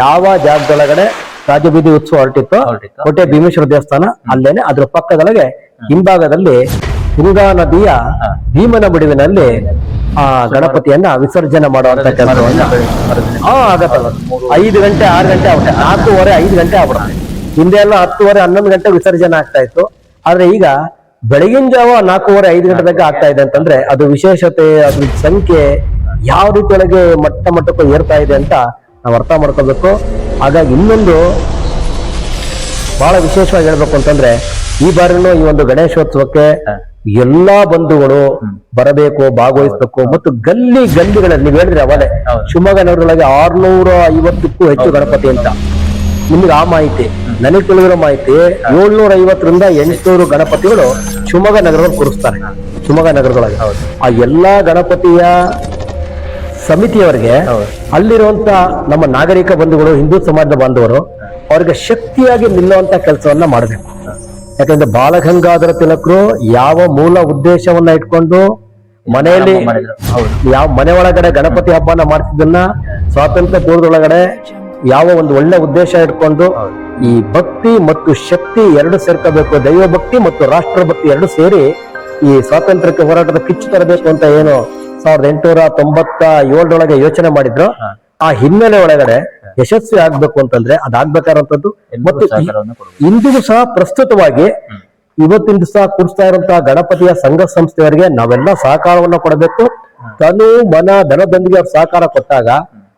ಯಾವ ಜಾಗದೊಳಗಡೆ ರಾಜಬೀದಿ ಉತ್ಸವ ಹೊರಟಿತ್ತು. ಕೋಟೆ ಭೀಮೇಶ್ವರ ದೇವಸ್ಥಾನ ಅಲ್ಲೇನೆ ಅದ್ರ ಪಕ್ಕದೊಳಗೆ ಹಿಂಭಾಗದಲ್ಲಿ ತುಂಗಾ ನದಿಯ ಭೀಮನ ಬಿಡುವಿನಲ್ಲಿ ಆ ಗಣಪತಿಯನ್ನ ವಿಸರ್ಜನೆ ಮಾಡುವಂತ ಕೆಲಸವನ್ನ ಹಾ ಆಗತ್ತಲ್ಲ ಐದು ಗಂಟೆ ಆರು ಗಂಟೆ ಆಗುತ್ತೆ. ನಾಲ್ಕೂವರೆ ಐದು ಗಂಟೆ ಆಗ್ಬಿಡುತ್ತೆ. ಹಿಂದೆ ಎಲ್ಲ ಹತ್ತುವರೆ ಹನ್ನೊಂದು ಗಂಟೆ ವಿಸರ್ಜನೆ ಆಗ್ತಾ ಇತ್ತು. ಆದ್ರೆ ಈಗ ಬೆಳಗಿನ ಜಾವ ನಾಲ್ಕೂವರೆ ಐದು ಗಂಟೆ ತನಕ ಆಗ್ತಾ ಇದೆ ಅಂತಂದ್ರೆ ಅದು ವಿಶೇಷತೆ ಅದ್ರ ಸಂಖ್ಯೆ ಯಾವ ರೀತಿ ಒಳಗೆ ಮಟ್ಟ ಮಟ್ಟಕ್ಕೂ ಏರ್ತಾ ಇದೆ ಅಂತ ನಾವು ಅರ್ಥ ಮಾಡ್ಕೋಬೇಕು. ಹಾಗಾಗಿ ಇನ್ನೊಂದು ಬಹಳ ವಿಶೇಷವಾಗಿ ಹೇಳ್ಬೇಕು ಅಂತಂದ್ರೆ ಈ ಬಾರಿನ ಈ ಒಂದು ಗಣೇಶೋತ್ಸವಕ್ಕೆ ಎಲ್ಲಾ ಬಂಧುಗಳು ಬರಬೇಕು ಭಾಗವಹಿಸಬೇಕು ಮತ್ತು ಗಲ್ಲಿ ಗಲ್ಲಿಗಳಲ್ಲಿ ನೀವು ಹೇಳಿದ್ರೆ ಅವಲೇ. ಶಿವಮೊಗ್ಗ ನಗರದೊಳಗೆ ಆರ್ನೂರ ಐವತ್ತಕ್ಕೂ ಹೆಚ್ಚು ಗಣಪತಿ ಅಂತ. ನಿಮ್ಗೆ ಆ ಮಾಹಿತಿ ನನಗೆ ತಿಳಿದಿರೋ ಮಾಹಿತಿ ಏಳ್ನೂರ ಐವತ್ತರಿಂದ ಎಂಟುನೂರು ಗಣಪತಿಗಳು ಶಿವಮೊಗ್ಗ ನಗರದಲ್ಲಿ ಕೂರಿಸ್ತಾರೆ. ಶಿವಮೊಗ್ಗ ನಗರದೊಳಗೆ. ಆ ಎಲ್ಲಾ ಗಣಪತಿಯ ಸಮಿತಿಯವರಿಗೆ. ಅಲ್ಲಿರುವಂತ ನಮ್ಮ ನಾಗರಿಕ ಬಂಧುಗಳು ಹಿಂದೂ ಸಮಾಜದ ಬಾಂಧವರು ಅವ್ರಿಗೆ ಶಕ್ತಿಯಾಗಿ ನಿಲ್ಲುವಂತ ಕೆಲಸವನ್ನ ಮಾಡಬೇಕು. ಯಾಕಂದ್ರೆ ಬಾಲಗಂಗಾಧರ ತಿಲಕರು ಯಾವ ಮೂಲ ಉದ್ದೇಶವನ್ನ ಇಟ್ಕೊಂಡು ಮನೆಯಲ್ಲಿ ಯಾವ ಮನೆ ಒಳಗಡೆ ಗಣಪತಿ ಹಬ್ಬನ ಮಾಡ್ತಿದ್ದನ್ನ ಸ್ವಾತಂತ್ರ್ಯ ಪೂರ್ವದೊಳಗಡೆ ಯಾವ ಒಂದು ಒಳ್ಳೆ ಉದ್ದೇಶ ಇಟ್ಕೊಂಡು ಈ ಭಕ್ತಿ ಮತ್ತು ಶಕ್ತಿ ಎರಡು ಸೇರ್ಕೋಬೇಕು ದೈವ ಭಕ್ತಿ ಮತ್ತು ರಾಷ್ಟ್ರ ಭಕ್ತಿ ಎರಡು ಸೇರಿ ಈ ಸ್ವಾತಂತ್ರ್ಯಕ್ಕೆ ಹೋರಾಟದ ಕಿಚ್ಚು ತರಬೇಕು ಅಂತ ಏನು ಸಾವಿರದ ಎಂಟುನೂರ ತೊಂಬತ್ತ ಏಳರೊಳಗೆ ಯೋಚನೆ ಮಾಡಿದ್ರು. ಆ ಹಿನ್ನೆಲೆ ಒಳಗಡೆ ಯಶಸ್ವಿ ಆಗ್ಬೇಕು ಅಂತಂದ್ರೆ ಅದಾಗ್ಬೇಕಾದಂತದ್ದು ಮತ್ತು ಇಂದಿಗೂ ಸಹ ಪ್ರಸ್ತುತವಾಗಿ ಇವತ್ತಿನ ದಿವಸ ಕೂರಿಸ್ತಾ ಇರುವಂತಹ ಗಣಪತಿಯ ಸಂಘ ಸಂಸ್ಥೆಯವರಿಗೆ ನಾವೆಲ್ಲ ಸಹಕಾರವನ್ನ ಕೊಡಬೇಕು. ತನು ಮನ ಧನದೊಂದಿಗೆ ಅವ್ರು ಸಹಕಾರ ಕೊಟ್ಟಾಗ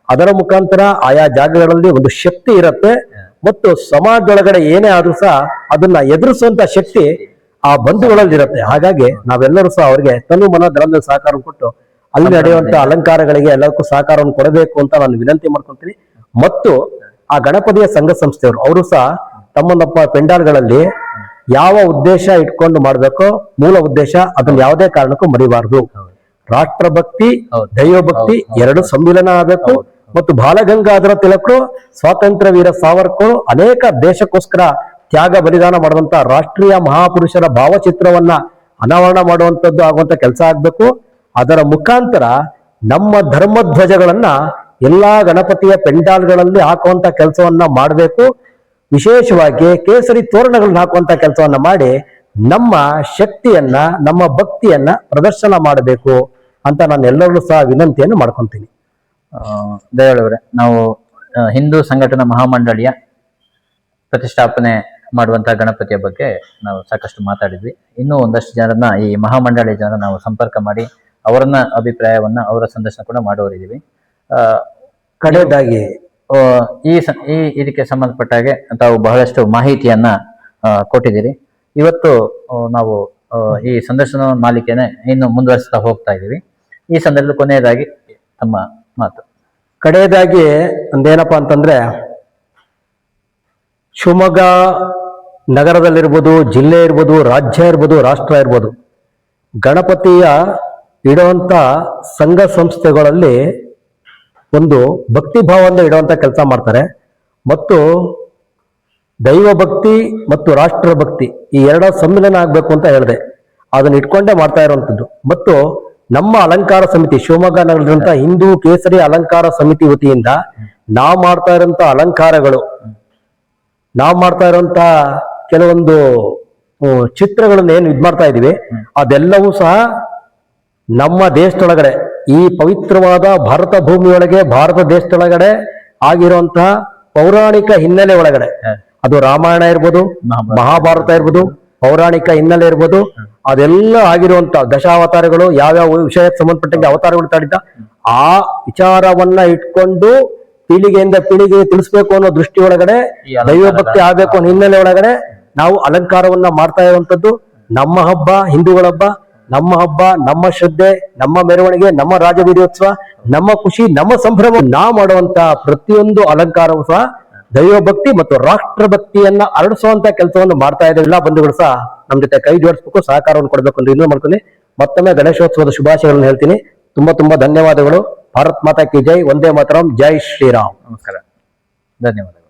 ಅದರ ಮುಖಾಂತರ ಆಯಾ ಜಾಗಗಳಲ್ಲಿ ಒಂದು ಶಕ್ತಿ ಇರುತ್ತೆ. ಮತ್ತು ಸಮಾಜದೊಳಗಡೆ ಏನೇ ಆದ್ರೂ ಸಹ ಅದನ್ನ ಎದುರಿಸುವಂತ ಶಕ್ತಿ ಆ ಬಂಧುಗಳಲ್ಲಿ ಇರುತ್ತೆ. ಹಾಗಾಗಿ ನಾವೆಲ್ಲರೂ ಸಹ ಅವರಿಗೆ ತನು ಮನ ಧನದ ಸಹಕಾರ ಕೊಟ್ಟು ಅಲ್ಲಿ ನಡೆಯುವಂತ ಅಲಂಕಾರಗಳಿಗೆ ಎಲ್ಲದಕ್ಕೂ ಸಹಕಾರವನ್ನು ಕೊಡಬೇಕು ಅಂತ ನಾನು ವಿನಂತಿ ಮಾಡ್ಕೊಂತೀನಿ ಮತ್ತು ಆ ಗಣಪತಿಯ ಸಂಘ ಸಂಸ್ಥೆಯವರು ಅವರು ಸಹ ತಮ್ಮನ್ನಪ್ಪ ಪೆಂಡಾಲ್ಗಳಲ್ಲಿ ಯಾವ ಉದ್ದೇಶ ಇಟ್ಕೊಂಡು ಮಾಡಬೇಕು ಮೂಲ ಉದ್ದೇಶ ಅದನ್ನ ಯಾವುದೇ ಕಾರಣಕ್ಕೂ ಮರಿಬಾರದು ರಾಷ್ಟ್ರಭಕ್ತಿ ದೈವ ದೈವಭಕ್ತಿ ಎರಡು ಸಮ್ಮಿಲನ ಆಗಬೇಕು. ಮತ್ತು ಬಾಲಗಂಗಾಧರ ತಿಲಕರು ಸ್ವಾತಂತ್ರ್ಯ ವೀರ ಸಾವರ್ಕರು ಅನೇಕ ದೇಶಕ್ಕೋಸ್ಕರ ತ್ಯಾಗ ಬಲಿದಾನ ಮಾಡುವಂತ ರಾಷ್ಟ್ರೀಯ ಮಹಾಪುರುಷರ ಭಾವಚಿತ್ರವನ್ನ ಅನಾವರಣ ಮಾಡುವಂತದ್ದು ಆಗುವಂತ ಕೆಲಸ ಆಗ್ಬೇಕು. ಅದರ ಮುಖಾಂತರ ನಮ್ಮ ಧರ್ಮಧ್ವಜಗಳನ್ನ ಎಲ್ಲಾ ಗಣಪತಿಯ ಪೆಂಡಾಲ್ಗಳಲ್ಲಿ ಹಾಕುವಂತ ಕೆಲಸವನ್ನ ಮಾಡಬೇಕು. ವಿಶೇಷವಾಗಿ ಕೇಸರಿ ತೋರಣಗಳನ್ನ ಹಾಕುವಂತ ಕೆಲಸವನ್ನ ಮಾಡಿ ನಮ್ಮ ಶಕ್ತಿಯನ್ನ, ನಮ್ಮ ಭಕ್ತಿಯನ್ನ ಪ್ರದರ್ಶನ ಮಾಡಬೇಕು ಅಂತ ನಾನು ಎಲ್ಲರಲ್ಲೂ ಸಹ ವಿನಂತಿಯನ್ನು ಮಾಡ್ಕೊಂತೀನಿ. ದಯಾಳವರೇ, ನಾವು ಹಿಂದೂ ಸಂಘಟನಾ ಮಹಾಮಂಡಳಿಯ ಪ್ರತಿಷ್ಠಾಪನೆ ಮಾಡುವಂತಹ ಗಣಪತಿಯ ಬಗ್ಗೆ ನಾವು ಸಾಕಷ್ಟು ಮಾತಾಡಿದ್ವಿ. ಇನ್ನೂ ಒಂದಷ್ಟು ಜನರನ್ನ ಈ ಮಹಾಮಂಡಳಿಯ ಜನರನ್ನು ನಾವು ಸಂಪರ್ಕ ಮಾಡಿ ಅವರನ್ನ ಅಭಿಪ್ರಾಯವನ್ನ ಅವರ ಸಂದರ್ಶನ ಕೂಡ ಮಾಡೋರಿದ್ದೀವಿ ಆ, ಕಡೆಯದಾಗಿ ಈ ಈ ಇದಕ್ಕೆ ಸಂಬಂಧಪಟ್ಟ ಹಾಗೆ ತಾವು ಬಹಳಷ್ಟು ಮಾಹಿತಿಯನ್ನ ಕೊಟ್ಟಿದ್ದೀರಿ. ಇವತ್ತು ನಾವು ಈ ಸಂದರ್ಶನ ಮಾಲಿಕೆನೆ ಇನ್ನು ಮುಂದುವರಿಸ್ತಾ ಹೋಗ್ತಾ ಇದ್ದೀವಿ. ಈ ಸಂದರ್ಭದಲ್ಲಿ ಕೊನೆಯದಾಗಿ ತಮ್ಮ ಮಾತು. ಕಡೆಯದಾಗಿ ಒಂದೇನಪ್ಪ ಅಂತಂದ್ರೆ ಶಿವಮೊಗ್ಗ ನಗರದಲ್ಲಿರ್ಬೋದು ಜಿಲ್ಲೆ ಇರ್ಬೋದು ರಾಜ್ಯ ಇರ್ಬೋದು ರಾಷ್ಟ್ರ ಇರ್ಬೋದು ಗಣಪತಿಯ ಇಡುವಂತ ಸಂಘ ಸಂಸ್ಥೆಗಳಲ್ಲಿ ಒಂದು ಭಕ್ತಿ ಭಾವದಿಂದ ಇಡುವಂಥ ಕೆಲಸ ಮಾಡ್ತಾರೆ. ಮತ್ತು ದೈವ ಭಕ್ತಿ ಮತ್ತು ರಾಷ್ಟ್ರ ಭಕ್ತಿ ಈ ಎರಡ ಸಮ್ಮಿಲನ ಆಗಬೇಕು ಅಂತ ಹೇಳಿದೆ. ಅದನ್ನ ಇಟ್ಕೊಂಡೇ ಮಾಡ್ತಾ ಇರುವಂಥದ್ದು ಮತ್ತು ನಮ್ಮ ಅಲಂಕಾರ ಸಮಿತಿ, ಶಿವಮೊಗ್ಗ ನಗರದಂಥ ಹಿಂದೂ ಕೇಸರಿ ಅಲಂಕಾರ ಸಮಿತಿ ವತಿಯಿಂದ ನಾವು ಮಾಡ್ತಾ ಇರೋಂಥ ಅಲಂಕಾರಗಳು, ನಾವು ಮಾಡ್ತಾ ಇರೋಂತ ಕೆಲವೊಂದು ಚಿತ್ರಗಳನ್ನ ಏನು ಇದು ಮಾಡ್ತಾ ಇದೀವಿ. ಅದೆಲ್ಲವೂ ಸಹ ನಮ್ಮ ದೇಶದೊಳಗಡೆ ಈ ಪವಿತ್ರವಾದ ಭಾರತ ಭೂಮಿಯೊಳಗೆ ಭಾರತ ದೇಶದೊಳಗಡೆ ಆಗಿರುವಂತಹ ಪೌರಾಣಿಕ ಹಿನ್ನೆಲೆ ಒಳಗಡೆ. ಅದು ರಾಮಾಯಣ ಇರ್ಬೋದು ಮಹಾಭಾರತ. ಇರ್ಬೋದು ಪೌರಾಣಿಕ ಹಿನ್ನೆಲೆ ಇರ್ಬೋದು ಅದೆಲ್ಲ ಆಗಿರುವಂತ ದಶಾವತಾರಗಳು ಯಾವ್ಯಾವ ವಿಷಯಕ್ಕೆ ಸಂಬಂಧಪಟ್ಟಂಗೆ ಅವತಾರಗಳು ತಾಡಿದ್ದ ಆ ವಿಚಾರವನ್ನ ಇಟ್ಕೊಂಡು ಪೀಳಿಗೆಯಿಂದ ಪೀಳಿಗೆ ತಿಳಿಸ್ಬೇಕು ಅನ್ನೋ ದೃಷ್ಟಿ ಒಳಗಡೆ ದೈವ ಭಕ್ತಿ ಆಗ್ಬೇಕು ಅನ್ನೋ ಹಿನ್ನೆಲೆ ಒಳಗಡೆ ನಾವು ಅಲಂಕಾರವನ್ನ ಮಾಡ್ತಾ ಇರುವಂತದ್ದು ನಮ್ಮ ಹಬ್ಬ ಹಿಂದೂಗಳ ಹಬ್ಬ ನಮ್ಮ ಹಬ್ಬ, ನಮ್ಮ ಶ್ರದ್ಧೆ, ನಮ್ಮ ಮೆರವಣಿಗೆ, ನಮ್ಮ ರಾಜವೀರ್ಯೋತ್ಸವ, ನಮ್ಮ ಖುಷಿ, ನಮ್ಮ ಸಂಭ್ರಮ, ನಾ ಮಾಡುವಂತ ಪ್ರತಿಯೊಂದು ಅಲಂಕಾರವೂ ಸಹ ದೈವ ಭಕ್ತಿ ಮತ್ತು ರಾಷ್ಟ್ರ ಭಕ್ತಿಯನ್ನ ಕೆಲಸವನ್ನು ಮಾಡ್ತಾ ಇದ್ದಾರೆ ಎಲ್ಲ ಬಂಧುಗಳು ಸಹ. ನಮ್ ಜೊತೆ ಕೈ ಜೋಡಿಸ್ಬೇಕು, ಸಹಕಾರವನ್ನು ಕೊಡಬೇಕು ಅಂತ ಇನ್ನೂ ಮಾಡ್ತೀನಿ. ಮತ್ತೊಮ್ಮೆ ಗಣೇಶೋತ್ಸವದ ಶುಭಾಶಯಗಳನ್ನು ಹೇಳ್ತೀನಿ. ತುಂಬಾ ತುಂಬಾ ಧನ್ಯವಾದಗಳು. ಭಾರತ್ ಮಾತಾ ಕಿ ಜೈ. ಒಂದೇ ಮಾತರಂ. ಜೈ ಶ್ರೀರಾಮ್. ನಮಸ್ಕಾರ. ಧನ್ಯವಾದಗಳು.